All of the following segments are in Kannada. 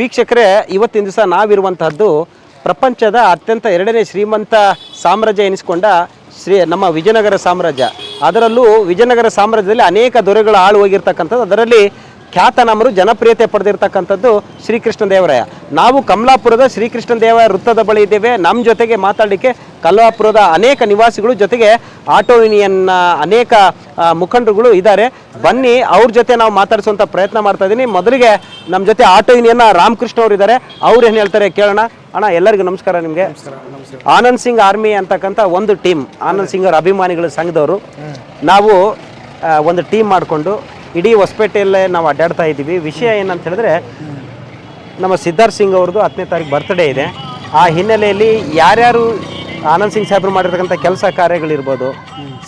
ವೀಕ್ಷಕರೇ, ಇವತ್ತಿನ ದಿವಸ ನಾವಿರುವಂತಹದ್ದು ಪ್ರಪಂಚದ ಅತ್ಯಂತ ಎರಡನೇ ಶ್ರೀಮಂತ ಸಾಮ್ರಾಜ್ಯ ಎನಿಸಿಕೊಂಡ ಶ್ರೀ ನಮ್ಮ ವಿಜಯನಗರ ಸಾಮ್ರಾಜ್ಯ. ಅದರಲ್ಲೂ ವಿಜಯನಗರ ಸಾಮ್ರಾಜ್ಯದಲ್ಲಿ ಅನೇಕ ದೊರೆಗಳು ಆಳು ಹೋಗಿರ್ತಕ್ಕಂಥದ್ದು. ಅದರಲ್ಲಿ ಖ್ಯಾತನಾಮರು ಜನಪ್ರಿಯತೆ ಪಡೆದಿರ್ತಕ್ಕಂಥದ್ದು ಶ್ರೀಕೃಷ್ಣ ದೇವರಾಯ. ನಾವು ಕಮಲಾಪುರದ ಶ್ರೀಕೃಷ್ಣ ದೇವರಾಯ ವೃತ್ತದ ಬಳಿ ಇದ್ದೇವೆ. ನಮ್ಮ ಜೊತೆಗೆ ಮಾತಾಡಲಿಕ್ಕೆ ಕಲ್ಲಾಪುರದ ಅನೇಕ ನಿವಾಸಿಗಳು ಜೊತೆಗೆ ಆಟೋ ಯೂನಿಯನ್ನ ಅನೇಕ ಮುಖಂಡರುಗಳು ಇದ್ದಾರೆ. ಬನ್ನಿ ಅವ್ರ ಜೊತೆ ನಾವು ಮಾತಾಡಿಸುವಂಥ ಪ್ರಯತ್ನ ಮಾಡ್ತಾ ಇದ್ದೀನಿ. ಮೊದಲಿಗೆ ನಮ್ಮ ಜೊತೆ ಆಟೋ ಯೂನಿಯನ್ನ ರಾಮಕೃಷ್ಣ ಅವರು ಇದ್ದಾರೆ. ಅವ್ರು ಏನು ಹೇಳ್ತಾರೆ ಕೇಳೋಣ. ಅಣ್ಣ ಎಲ್ಲರಿಗೂ ನಮಸ್ಕಾರ ನಿಮಗೆ. ಆನಂದ್ ಸಿಂಗ್ ಆರ್ಮಿ ಅಂತಕ್ಕಂಥ ಒಂದು ಟೀಮ್. ಆನಂದ್ ಸಿಂಗ್ ಅವರ ಅಭಿಮಾನಿಗಳ ಸಂಘದವರು. ನಾವು ಒಂದು ಟೀಮ್ ಮಾಡಿಕೊಂಡು ಇಡೀ ಹೊಸಪೇಟೆಯಲ್ಲೇ ನಾವು ಅಡ್ಡಾಡ್ತಾ ಇದ್ದೀವಿ. ವಿಷಯ ಏನಂತ ಹೇಳಿದ್ರೆ, ನಮ್ಮ ಸಿದ್ಧಾರ್ಥ್ ಸಿಂಗ್ ಅವ್ರದ್ದು ಹತ್ತನೇ ತಾರೀಕು ಬರ್ತ್ಡೇ ಇದೆ. ಆ ಹಿನ್ನೆಲೆಯಲ್ಲಿ ಯಾರ್ಯಾರು ಆನಂದ್ ಸಿಂಗ್ ಸಾಹೇಬ್ರು ಮಾಡಿರ್ತಕ್ಕಂಥ ಕೆಲಸ ಕಾರ್ಯಗಳಿರ್ಬೋದು,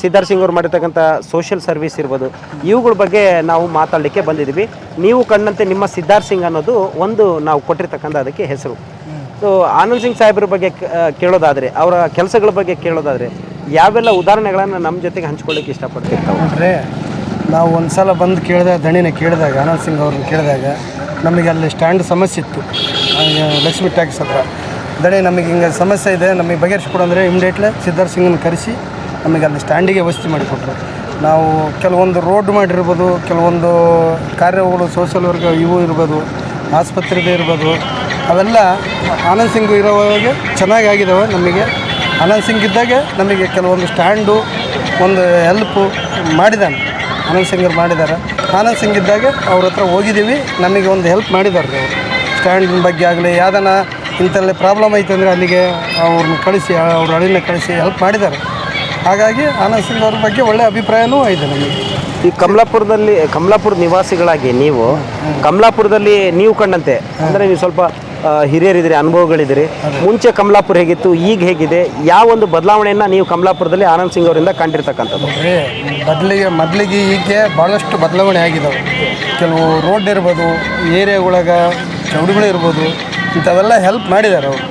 ಸಿದ್ಧಾರ್ಥ ಸಿಂಗ್ ಅವ್ರು ಮಾಡಿರ್ತಕ್ಕಂಥ ಸೋಷಿಯಲ್ ಸರ್ವಿಸ್ ಇರ್ಬೋದು, ಇವುಗಳ ಬಗ್ಗೆ ನಾವು ಮಾತಾಡಲಿಕ್ಕೆ ಬಂದಿದ್ದೀವಿ. ನೀವು ಕಂಡಂತೆ ನಿಮ್ಮ ಸಿದ್ಧಾರ್ಥ ಸಿಂಗ್ ಅನ್ನೋದು ಒಂದು ನಾವು ಕೊಟ್ಟಿರ್ತಕ್ಕಂಥ ಅದಕ್ಕೆ ಹೆಸರು. ಸೊ ಆನಂದ್ ಸಿಂಗ್ ಸಾಹೇಬ್ರ ಬಗ್ಗೆ ಕೇಳೋದಾದರೆ, ಅವರ ಕೆಲಸಗಳ ಬಗ್ಗೆ ಕೇಳೋದಾದರೆ, ಯಾವೆಲ್ಲ ಉದಾಹರಣೆಗಳನ್ನು ನಮ್ಮ ಜೊತೆಗೆ ಹಂಚ್ಕೊಳ್ಳಿಕ್ಕೆ ಇಷ್ಟಪಡ್ತೀವಿ ನೋಡ್ರಿ ನಾವು ಒಂದು ಸಲ ಬಂದು ಕೇಳಿದಾಗ ದಣಿನ ಕೇಳಿದಾಗ ಆನಂದ್ ಸಿಂಗ್ ಅವ್ರನ್ನ ಕೇಳಿದಾಗ ನಮಗೆ ಅಲ್ಲಿ ಸ್ಟ್ಯಾಂಡ್ ಸಮಸ್ಯೆ ಇತ್ತು. ಲಕ್ಷ್ಮಿ ಟ್ಯಾಕ್ಸ್ ಹತ್ರ. ದಣಿ, ನಮಗೆ ಹಿಂಗೆ ಸಮಸ್ಯೆ ಇದೆ, ನಮಗೆ ಬಗೆಹರಿಸ್ಕೊಡು ಅಂದರೆ ಇಮಿಡಿಯೇಟ್ಲಿ ಸಿದ್ಧಾರ್ ಸಿಂಗನ್ನು ಕರೆಸಿ ನಮಗೆ ಅಲ್ಲಿ ಸ್ಟ್ಯಾಂಡಿಗೆ ವ್ಯವಸ್ಥೆ ಮಾಡಿಕೊಟ್ರು. ನಾವು ಕೆಲವೊಂದು ರೋಡ್ ಮಾಡಿರ್ಬೋದು, ಕೆಲವೊಂದು ಕಾರ್ಯಗಳು ಸೋಷಿಯಲ್ ವರ್ಕ್ ಇವು ಇರ್ಬೋದು, ಆಸ್ಪತ್ರೆದು ಇರ್ಬೋದು, ಅವೆಲ್ಲ ಆನಂದ್ ಸಿಂಗ್ ಇರೋವಾಗ ಚೆನ್ನಾಗಿ ಆಗಿದ್ದಾವೆ ನಮಗೆ. ಆನಂದ್ ಸಿಂಗ್ ಇದ್ದಾಗೆ ನಮಗೆ ಕೆಲವೊಂದು ಸ್ಟ್ಯಾಂಡು ಒಂದು ಹೆಲ್ಪು ಮಾಡಿದ್ದಾನೆ ಆನಂದ್ ಸಿಂಗ್ ಅವ್ರು ಮಾಡಿದ್ದಾರೆ. ಆನಂದ್ ಸಿಂಗ್ ಇದ್ದಾಗ ಅವ್ರ ಹತ್ರ ಹೋಗಿದ್ದೀವಿ. ನಮಗೆ ಒಂದು ಹೆಲ್ಪ್ ಮಾಡಿದ್ದಾರೆ ಅವರು. ಸ್ಟ್ಯಾಂಡಿನ ಬಗ್ಗೆ ಆಗಲಿ ಯಾವ್ದಾನ ಇಂಥಲ್ಲಿ ಪ್ರಾಬ್ಲಮ್ ಐತೆ ಅಂದರೆ ಅಲ್ಲಿಗೆ ಅವ್ರನ್ನ ಕಳಿಸಿ ಅವ್ರ ಹಳ್ಳಿನ ಕಳಿಸಿ ಹೆಲ್ಪ್ ಮಾಡಿದ್ದಾರೆ. ಹಾಗಾಗಿ ಆನಂದ್ ಸಿಂಗ್ ಅವ್ರ ಬಗ್ಗೆ ಒಳ್ಳೆಯ ಅಭಿಪ್ರಾಯನೂ ಇದೆ ನಮಗೆ. ಈ ಕಮಲಾಪುರದಲ್ಲಿ ಕಮಲಾಪುರ ನಿವಾಸಿಗಳಾಗಿ ನೀವು ಕಮಲಾಪುರದಲ್ಲಿ ನೀವು ಕಂಡಂತೆ ಅಂದರೆ ನೀವು ಸ್ವಲ್ಪ ಹಿರಿಯರಿದ್ದೀರಿ ಅನುಭವಗಳಿದ್ದೀರಿ. ಮುಂಚೆ ಕಮಲಾಪುರ ಹೇಗಿತ್ತು ಈಗ ಹೇಗಿದೆ ಯಾವ ಒಂದು ಬದಲಾವಣೆಯನ್ನು ನೀವು ಕಮಲಾಪುರದಲ್ಲಿ ಆನಂದ್ ಸಿಂಗ್ ಅವರಿಂದ ಕಂಡಿರ್ತಕ್ಕಂಥದ್ದು? ಬದಲಿಗೆ ಮೊದಲಿಗೆ ಈಗೆ ಭಾಳಷ್ಟು ಬದಲಾವಣೆ ಆಗಿದ್ದಾವೆ ಕೆಲವು ರೋಡ್ ಇರ್ಬೋದು ಏರಿಯಾಗಳಾಗ ಚೌಡಿಗಳು ಇರ್ಬೋದು ಇಂಥವೆಲ್ಲ ಹೆಲ್ಪ್ ಮಾಡಿದ್ದಾರೆ ಅವರು.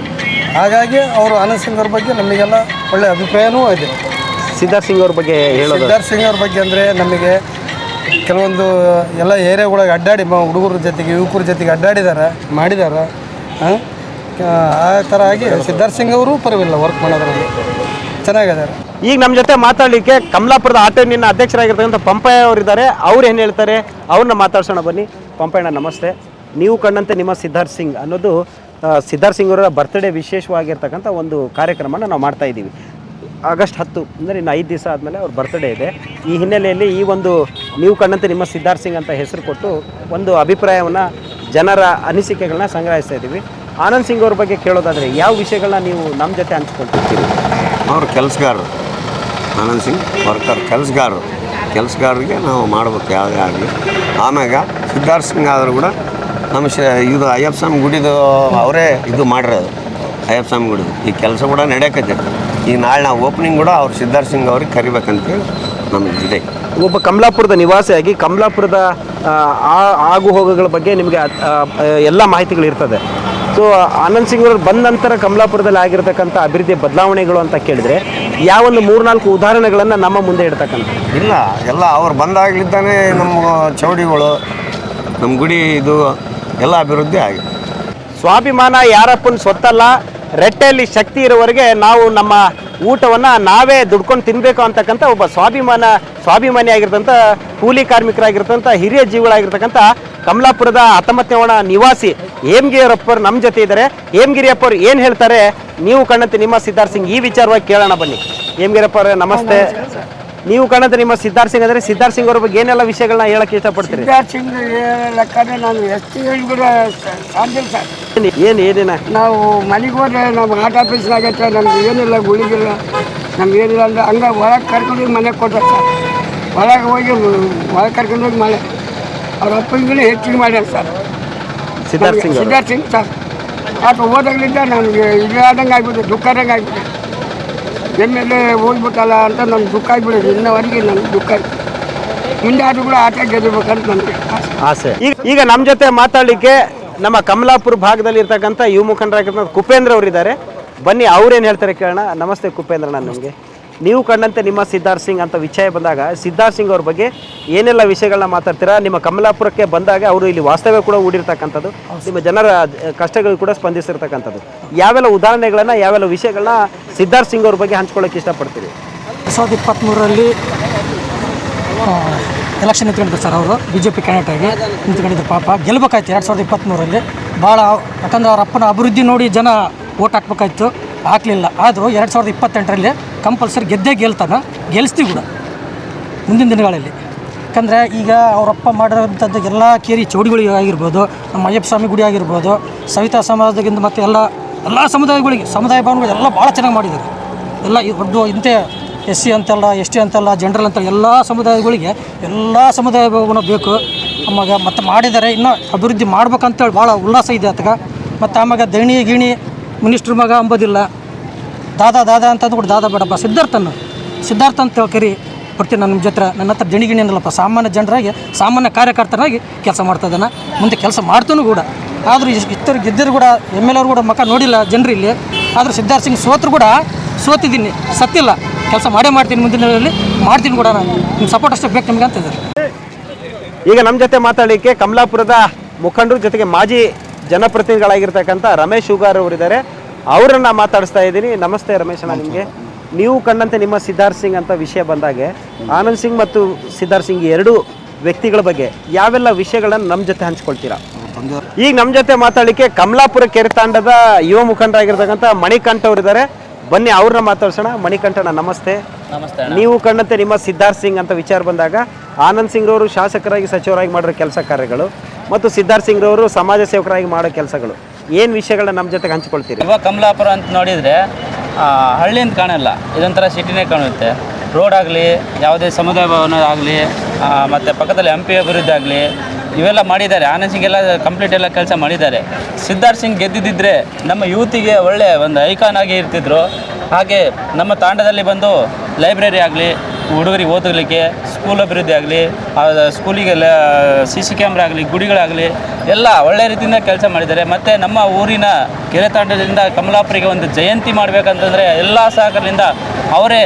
ಹಾಗಾಗಿ ಅವರು ಆನಂದ್ ಸಿಂಗ್ ಅವ್ರ ಬಗ್ಗೆ ನಮಗೆಲ್ಲ ಒಳ್ಳೆಯ ಅಭಿಪ್ರಾಯವೂ ಇದೆ. ಸಿದ್ಧಾರ್ಥ ಸಿಂಗ್ ಅವ್ರ ಬಗ್ಗೆ ಹೇಳೋದು ಸಿದ್ಧಾರ್ಥ ಸಿಂಗ್ ಅವ್ರ ಬಗ್ಗೆ ಅಂದರೆ ನಮಗೆ ಕೆಲವೊಂದು ಎಲ್ಲ ಏರಿಯಾಗಳಿಗೆ ಅಡ್ಡಾಡಿ ಮ ಹುಡುಗರ ಜೊತೆಗೆ ಯುವಕರ ಜೊತೆಗೆ ಅಡ್ಡಾಡಿದ್ದಾರೆ ಮಾಡಿದ್ದಾರೆ ಆ? ಥರ ಆಗಿ ಸಿದ್ಧಾರ್ಥ ಸಿಂಗ್ ಅವರು ಪರವಾಗಿಲ್ಲ ವರ್ಕ್ ಮಾಡೋದ್ರಲ್ಲಿ. ಚೆನ್ನಾಗಿದ್ದಾರೆ. ಈಗ ನಮ್ಮ ಜೊತೆ ಮಾತಾಡಲಿಕ್ಕೆ ಕಮಲಾಪುರದ ಆಟೋ ನಿನ್ನ ಅಧ್ಯಕ್ಷರಾಗಿರ್ತಕ್ಕಂಥ ಪಂಪಯ್ಯ ಅವರಿದ್ದಾರೆ. ಅವ್ರು ಏನು ಹೇಳ್ತಾರೆ? ಅವ್ರನ್ನ ಮಾತಾಡ್ಸೋಣ ಬನ್ನಿ. ಪಂಪಯ್ಯಣ್ಣ, ನಮಸ್ತೆ. ನೀವು ಕಂಡಂತೆ ನಿಮ್ಮ ಸಿದ್ಧಾರ್ಥ ಸಿಂಗ್ ಅನ್ನೋದು ಸಿದ್ಧಾರ್ಥ ಸಿಂಗ್ ಅವರ ಬರ್ತ್ಡೇ ವಿಶೇಷವಾಗಿರ್ತಕ್ಕಂಥ ಒಂದು ಕಾರ್ಯಕ್ರಮನ ನಾವು ಮಾಡ್ತಾ ಇದ್ದೀವಿ. ಆಗಸ್ಟ್ ಹತ್ತು, ಅಂದರೆ ಇನ್ನು ಐದು ದಿವಸ ಆದಮೇಲೆ ಅವ್ರ ಬರ್ತ್ಡೇ ಇದೆ. ಈ ಹಿನ್ನೆಲೆಯಲ್ಲಿ ಈ ಒಂದು ನೀವು ಕಂಡಂತೆ ನಿಮ್ಮ ಸಿದ್ಧಾರ್ಥ ಸಿಂಗ್ ಅಂತ ಹೆಸರು ಕೊಟ್ಟು ಒಂದು ಅಭಿಪ್ರಾಯವನ್ನು ಜನರ ಅನಿಸಿಕೆಗಳನ್ನ ಸಂಗ್ರಹಿಸ್ತಾ ಇದ್ದೀವಿ. ಆನಂದ್ ಸಿಂಗ್ ಅವ್ರ ಬಗ್ಗೆ ಕೇಳೋದಾದರೆ ಯಾವ ವಿಷಯಗಳನ್ನ ನೀವು ನಮ್ಮ ಜೊತೆ ಹಂಚ್ಕೊಳ್ತಿರ್ತೀರಿ? ಅವರು ಕೆಲಸಗಾರರು. ಆನಂದ್ ಸಿಂಗ್ ವರ್ಕರ್, ಕೆಲಸಗಾರರು. ಕೆಲಸಗಾರರಿಗೆ ನಾವು ಮಾಡ್ಬೇಕು ಯಾವುದೇ ಆಗಲಿ. ಆಮ್ಯಾಗ ಸಿದ್ಧಾರ್ಥ ಸಿಂಗ್ ಆದರೂ ಕೂಡ ನಮ್ಮ ಶ ಇದು ಅಯ್ಯಪ್ಪ ಸ್ವಾಮಿ ಗುಡಿದು ಅವರೇ ಇದು ಮಾಡಿರೋದು. ಅಯ್ಯಪ್ಪ ಸ್ವಾಮಿ ಗುಡಿದು. ಈ ಕೆಲಸ ಕೂಡ ನಡೆಯಕತ್ತೆ ಈ ನಾಳೆ ನಾವು ಓಪನಿಂಗ್ ಕೂಡ ಅವ್ರು ಸಿದ್ಧಾರ್ಥ ಸಿಂಗ್ ಅವ್ರಿಗೆ ಕರಿಬೇಕಂತೇಳಿ ನಮಗೆ ಇದೆ ಒಬ್ಬ ಕಮಲಾಪುರದ ನಿವಾಸಿಯಾಗಿ ಕಮಲಾಪುರದ ಆಗು ಹೋಗುಗಳ ಬಗ್ಗೆ ನಿಮಗೆ ಎಲ್ಲ ಮಾಹಿತಿಗಳು ಇರ್ತದೆ. ಸೊ ಆನಂದ್ ಸಿಂಗ್ ಅವರು ಬಂದ ನಂತರ ಕಮಲಾಪುರದಲ್ಲಿ ಆಗಿರತಕ್ಕಂಥ ಅಭಿವೃದ್ಧಿ ಬದಲಾವಣೆಗಳು ಅಂತ ಕೇಳಿದ್ರೆ ಯಾವೊಂದು ಮೂರ್ನಾಲ್ಕು ಉದಾಹರಣೆಗಳನ್ನು ನಮ್ಮ ಮುಂದೆ ಇಡ್ತಕ್ಕಂಥ ಇಲ್ಲ ಎಲ್ಲ ಅವ್ರು ಬಂದಾಗಲಿದ್ದಾನೆ ನಮ್ಮ ಚೌಡಿಗಳು ನಮ್ಮ ಗುಡಿ ಇದು ಎಲ್ಲ ಅಭಿವೃದ್ಧಿ ಆಗಿದೆ. ಸ್ವಾಭಿಮಾನ ಯಾರಪ್ಪನ ಸ್ವತ್ತಲ್ಲ ರೆಟ್ಟೆಯಲ್ಲಿ ಶಕ್ತಿ ಇರೋವರೆಗೆ ನಾವು ನಮ್ಮ ಊಟವನ್ನು ನಾವೇ ದುಡ್ಕೊಂಡು ತಿನ್ನಬೇಕು ಅಂತಕ್ಕಂಥ ಒಬ್ಬ ಸ್ವಾಭಿಮಾನ, ಸ್ವಾಭಿಮಾನಿ ಆಗಿರ್ತಂಥ ಕೂಲಿ ಕಾರ್ಮಿಕರಾಗಿರ್ತಂಥ ಹಿರಿಯ ಜೀವಿಗಳಾಗಿರ್ತಕ್ಕಂಥ ಕಮಲಾಪುರದ ಹತ್ತೊಂಬತ್ತನೇ ನಿವಾಸಿ ಹೇಮಗಿರಿಯಪ್ಪರು ನಮ್ಮ ಜೊತೆ ಇದ್ದಾರೆ. ಹೇಮಗಿರಿಯಪ್ಪರು ಏನು ಹೇಳ್ತಾರೆ? ನೀವು ಕಣ್ಣಂತೆ ನಿಮ್ಮ ಸಿದ್ಧಾರ್ಥ್ ಸಿಂಗ್, ಈ ವಿಚಾರವಾಗಿ ಕೇಳೋಣ ಬನ್ನಿ. ಹೇಮಗಿರಿಯಪ್ಪ ನಮಸ್ತೆ. ನೀವು ಕಣ್ಣಂತೆ ನಿಮ್ಮ ಸಿದ್ಧಾರ್ಥ್ ಸಿಂಗ್ ಅಂದರೆ ಸಿದ್ಧಾರ್ಥ್ ಸಿಂಗ್ ಅವ್ರ ಬಗ್ಗೆ ಏನೆಲ್ಲ ವಿಷಯಗಳನ್ನ ಹೇಳಕ್ಕೆ ಇಷ್ಟಪಡ್ತೀರಿ? ಸಿದ್ಧಾರ್ಥ ಸಿಂಗ್ ಲೆಕ್ಕನೇ ನಾನು ಎಷ್ಟು ಸಾಧ್ಯ ಸರ್. ಏನು ಏನೇನ? ನಾವು ಮನೆಗೆ ಹೋದ್ರೆ ನಮ್ಮ ಆಟ ಆಫೀಸ್ನಾಗೈತೆ ನಮ್ಗೆ ಏನಿಲ್ಲ ಗುಳಿಗಿಲ್ಲ. ನಮ್ಗೆ ಏನಿಲ್ಲ ಅಂದ್ರೆ ಹಂಗೆ ಒಳಗೆ ಕರ್ಕೊಂಡು ಮನೆಗೆ ಕೊಟ್ಟರು ಸರ್ ಒಳಗೆ ಹೋಗಿ ಒಳಗೆ ಕರ್ಕೊಂಡು ಹೋಗಿ ಮನೆ. ಅವ್ರ ಅಪ್ಪನಿಗೂ ಹೆಚ್ಚಿಗೆ ಮಾಡ್ಯಾರ ಸರ್. ಸಿದ್ಧಾರ್ಥ್ ಸಿಂಗ್ ಸಿದ್ಧಾರ್ಥ ಸಿಂಗ್ ಸರ್. ಆತ ಹೋದಾಗ್ಲಿಂದ ನನಗೆ ಇದಾದಂಗೆ ಆಗ್ಬಿಟ್ಟು ದುಃಖದಂಗೆ ಆಗ್ಬಿಟ್ಟು ಎಂ ಹೋಗ್ಬಿಟ್ಟಲ್ಲ ಅಂತ ನಮ್ಗೆ ದುಃಖ ಆಗ್ಬಿಟ್ಟಿದೆ ಇನ್ನವರೆಗೆ ನಮ್ಗೆ ದುಃಖ ಮುಂದೆ ಆದರೂ ಕೂಡ ಆಟ ಗೆಲ್ಲಬೇಕಂತ ನನಗೆ ಆಸೆ. ಈಗ ಈಗ ನಮ್ಮ ಜೊತೆ ಮಾತಾಡಲಿಕ್ಕೆ ನಮ್ಮ ಕಮಲಾಪುರ ಭಾಗದಲ್ಲಿ ಇರ್ತಕ್ಕಂಥ ಯುವ ಮುಖಂಡರಾಗಿರ್ತಕ್ಕಂಥ ಕುಪೇಂದ್ರ ಅವರಿದ್ದಾರೆ. ಬನ್ನಿ, ಅವ್ರೇನು ಹೇಳ್ತಾರೆ ಕೇಳೋಣ. ನಮಸ್ತೆ ಕುಪೇಂದ್ರ ನಾನು ನಿಮಗೆ. ನೀವು ಕಂಡಂತೆ ನಿಮ್ಮ ಸಿದ್ಧಾರ್ಥ್ ಸಿಂಗ್ ಅಂತ ವಿಷಯ ಬಂದಾಗ, ಸಿದ್ಧಾರ್ಥ್ ಸಿಂಗ್ ಅವ್ರ ಬಗ್ಗೆ ಏನೆಲ್ಲ ವಿಷಯಗಳನ್ನ ಮಾತಾಡ್ತೀರಾ? ನಿಮ್ಮ ಕಮಲಾಪುರಕ್ಕೆ ಬಂದಾಗ ಅವರು ಇಲ್ಲಿ ವಾಸ್ತವ್ಯ ಕೂಡ ಹೂಡಿರ್ತಕ್ಕಂಥದ್ದು. ನಿಮ್ಮ ಜನರ ಕಷ್ಟಗಳು ಕೂಡ ಸ್ಪಂದಿಸಿರ್ತಕ್ಕಂಥದ್ದು. ಯಾವೆಲ್ಲ ಉದಾಹರಣೆಗಳನ್ನು, ಯಾವೆಲ್ಲ ವಿಷಯಗಳನ್ನ ಸಿದ್ಧಾರ್ಥ್ ಸಿಂಗ್ ಅವ್ರ ಬಗ್ಗೆ ಹಂಚ್ಕೊಳ್ಳೋಕೆ ಇಷ್ಟಪಡ್ತೀರಿ? ಎರಡು ಸಾವಿರದ ಇಪ್ಪತ್ತ್ಮೂರರಲ್ಲಿ ಎಲೆಕ್ಷನ್ ನಿಂತ್ಕೊಂಡಿದ್ರು ಸರ್ ಅವರು ಬಿ ಜೆ ಪಿ ಕ್ಯಾಂಡಿಡೇಟ್ ಆಗಿ ನಿಂತ್ಕೊಂಡಿದ್ರು ಪಾಪ. ಗೆಲ್ಬೇಕಾಯ್ತು ಎರಡು ಸಾವಿರದ ಇಪ್ಪತ್ತ್ಮೂರರಲ್ಲಿ ಭಾಳ ಯಾಕಂದ್ರೆ ಅವ್ರ ಅಪ್ಪನ ಅಭಿವೃದ್ಧಿ ನೋಡಿ ಜನ ಓಟ್ ಹಾಕ್ಬೇಕಾಯ್ತು. ಹಾಕಲಿಲ್ಲ. ಆದರೂ ಎರಡು ಸಾವಿರದ ಇಪ್ಪತ್ತೆಂಟರಲ್ಲಿ ಕಂಪಲ್ಸರಿ ಗೆದ್ದೇ ಗೆಲ್ತಾನೆ. ಗೆಲ್ಲಿಸ್ತೀವಿ ಕೂಡ ಮುಂದಿನ ದಿನಗಳಲ್ಲಿ. ಯಾಕಂದರೆ ಈಗ ಅವರಪ್ಪ ಮಾಡಿರೋಂಥದ್ದು ಎಲ್ಲ ಕೇರಿ ಚೌಡಿಗಳಿಗೆ ಆಗಿರ್ಬೋದು, ನಮ್ಮ ಅಯ್ಯಪ್ಪ ಸ್ವಾಮಿ ಗುಡಿ ಆಗಿರ್ಬೋದು, ಸವಿತಾ ಸಮಾಜದಿಂದ ಮತ್ತು ಎಲ್ಲ ಎಲ್ಲ ಸಮುದಾಯಗಳಿಗೆ, ಸಮುದಾಯ ಭವನಗಳು ಎಲ್ಲ ಭಾಳ ಚೆನ್ನಾಗಿ ಮಾಡಿದ್ದಾರೆ. ಎಲ್ಲ ಈ ದೊಡ್ಡ ಇಂತೆ ಎಸ್ ಸಿ ಅಂತಲ್ಲ ಎಸ್ ಟಿ ಅಂತಲ್ಲ, ಜನರಲ್ ಅಂತ ಎಲ್ಲ ಸಮುದಾಯಗಳಿಗೆ ಎಲ್ಲ ಸಮುದಾಯ ಭವನ ಬೇಕು. ಆಮ್ಯಾಗ ಮತ್ತು ಮಾಡಿದ್ದಾರೆ ಇನ್ನೂ ಅಭಿವೃದ್ಧಿ ಮಾಡ್ಬೇಕಂತೇಳಿ ಭಾಳ ಉಲ್ಲಾಸ ಇದೆ ಅತ್ತಗ ಮತ್ತು ಆಮ್ಯಾಗ ದಣಿ ಗಿಣಿ ಮಿನಿಸ್ಟ್ರ್ ಮಗ ಅಂಬೋದಿಲ್ಲ. ದಾದಾ ದಾದಾ ಅಂತಂದು ಕೂಡ ದಾದಾ ಬೇಡಪ್ಪ, ಸಿದ್ಧಾರ್ಥನ, ಸಿದ್ಧಾರ್ಥ ಅಂತ ಕರಿ. ಬರ್ತೀನಿ ನಾನು ನಿಮ್ಮ ಜೊತೆ ನನ್ನ ಹತ್ರ ಜಣಿಗಿಣಿ ಅನ್ನಲ್ಲಪ್ಪ ಸಾಮಾನ್ಯ ಜನರಾಗಿ, ಸಾಮಾನ್ಯ ಕಾರ್ಯಕರ್ತನಾಗಿ ಕೆಲಸ ಮಾಡ್ತಾ ಇದ್ದಾನೆ. ಮುಂದೆ ಕೆಲಸ ಮಾಡ್ತಾನೂ ಕೂಡ. ಆದರೂ ಇಷ್ಟರು ಗೆದ್ದರು ಕೂಡ ಎಂ ಎಲ್ ಅವ್ರು ಕೂಡ ಮಕ್ಕ ನೋಡಿಲ್ಲ ಜನರು ಇಲ್ಲಿ. ಆದರೂ ಸಿದ್ಧಾರ್ಥ ಸಿಂಗ್ ಸೋತರು ಕೂಡ ಸೋತಿದ್ದೀನಿ. ಸತ್ತಿಲ್ಲ ಕೆಲಸ ಮಾಡೇ ಮಾಡ್ತೀನಿ ಮುಂದಿನ ದಿನಗಳಲ್ಲಿ. ಮಾಡ್ತೀನಿ ಕೂಡ ನಾನು. ನಿಮ್ಮ ಸಪೋರ್ಟ್ ಅಷ್ಟೇ ಬೇಕು ನಿಮಗೆ ಅಂತ ಇದ್ದಾರೆ. ಈಗ ನಮ್ಮ ಜೊತೆ ಮಾತಾಡಲಿಕ್ಕೆ ಕಮಲಾಪುರದ ಮುಖಂಡರು ಜೊತೆಗೆ ಮಾಜಿ ಜನಪ್ರತಿನಿಧಿಗಳಾಗಿರ್ತಕ್ಕಂಥ ರಮೇಶ್ ಹುಗಾರ್ ಅವರಿದ್ದಾರೆ ಅವರನ್ನ ಮಾತಾಡಿಸ್ತಾ ಇದ್ದೀನಿ. ನಮಸ್ತೆ ರಮೇಶ್ ಅಣ್ಣ ನಿಮಗೆ. ನೀವು ಕಂಡಂತೆ ನಿಮ್ಮ ಸಿದ್ಧಾರ್ಥ ಸಿಂಗ್ ಅಂತ ವಿಷಯ ಬಂದಾಗೆ, ಆನಂದ್ ಸಿಂಗ್ ಮತ್ತು ಸಿದ್ಧಾರ್ಥ್ ಸಿಂಗ್ ಎರಡು ವ್ಯಕ್ತಿಗಳ ಬಗ್ಗೆ ಯಾವೆಲ್ಲ ವಿಷಯಗಳನ್ನು ನಮ್ಮ ಜೊತೆ ಹಂಚ್ಕೊಳ್ತೀರಾ? ಈಗ ನಮ್ಮ ಜೊತೆ ಮಾತಾಡಲಿಕ್ಕೆ ಕಮಲಾಪುರ ಕೆರೆ ತಾಂಡದ ಯುವ ಮುಖಂಡರಾಗಿರ್ತಕ್ಕಂಥ ಮಣಿಕಂಠ ಅವರಿದ್ದಾರೆ ಬನ್ನಿ ಅವ್ರನ್ನ ಮಾತಾಡ್ಸೋಣ. ಮಣಿಕಂಠಣ ನಮಸ್ತೆ. ನಮಸ್ತೆ ನೀವು ಕಂಡಂತೆ ನಿಮ್ಮ ಸಿದ್ಧಾರ್ಥ್ ಸಿಂಗ್ ಅಂತ ವಿಚಾರ ಬಂದಾಗ ಆನಂದ್ ಸಿಂಗ್ ರವರು ಶಾಸಕರಾಗಿ ಸಚಿವರಾಗಿ ಮಾಡಿರೋ ಕೆಲಸ ಕಾರ್ಯಗಳು ಮತ್ತು ಸಿದ್ಧಾರ್ಥ್ ಸಿಂಗ್ ರವರು ಸಮಾಜ ಸೇವಕರಾಗಿ ಮಾಡೋ ಕೆಲಸಗಳು. ಏನು ವಿಷಯಗಳನ್ನ ನಮ್ಮ ಜೊತೆಗೆ ಹಂಚ್ಕೊಳ್ತೀರಿ? ಇವಾಗ ಕಮಲಾಪುರ ಅಂತ ನೋಡಿದರೆ ಹಳ್ಳಿ ಅಂತ ಕಾಣಲ್ಲ. ಇದೊಂಥರ ಸಿಟಿನೇ ಕಾಣುತ್ತೆ. ರೋಡ್ ಆಗಲಿ ಯಾವುದೇ ಸಮುದಾಯ ಭವನ ಆಗಲಿ ಮತ್ತು ಪಕ್ಕದಲ್ಲಿ ಹಂಪಿ ಅಭಿವೃದ್ಧಿ ಆಗಲಿ ಇವೆಲ್ಲ ಮಾಡಿದ್ದಾರೆ. ಆನಂದ್ ಸಿಂಗ್ ಎಲ್ಲ ಕಂಪ್ಲೀಟ್ ಎಲ್ಲ ಕೆಲಸ ಮಾಡಿದ್ದಾರೆ. ಸಿದ್ಧಾರ್ಥ್ ಸಿಂಗ್ ಗೆದ್ದಿದ್ದರೆ ನಮ್ಮ ಯೂತಿಗೆ ಒಳ್ಳೆ ಒಂದು ಐಕಾನ್ ಆಗಿ ಇರ್ತಿದ್ರು. ಹಾಗೆ ನಮ್ಮ ತಾಂಡದಲ್ಲಿ ಬಂದು ಲೈಬ್ರರಿ ಆಗಲಿ, ಹುಡುಗರಿಗೆ ಓದಲಿಕ್ಕೆ ಸ್ಕೂಲ್ ಅಭಿವೃದ್ಧಿ ಆಗಲಿ ಸ್ಕೂಲಿಗೆಲ್ಲ ಸಿ ಸಿ ಕ್ಯಾಮ್ರಾ ಆಗಲಿ, ಗುಡಿಗಳಾಗಲಿ, ಎಲ್ಲ ಒಳ್ಳೆ ರೀತಿಯಿಂದ ಕೆಲಸ ಮಾಡಿದ್ದಾರೆ. ಮತ್ತು ನಮ್ಮ ಊರಿನ ಕೆರೆ ತಾಂಡದಿಂದ ಕಮಲಾಪುರಿಗೆ ಒಂದು ಜಯಂತಿ ಮಾಡಬೇಕಂತಂದರೆ ಎಲ್ಲ ಸಹಕಾರದಿಂದ ಅವರೇ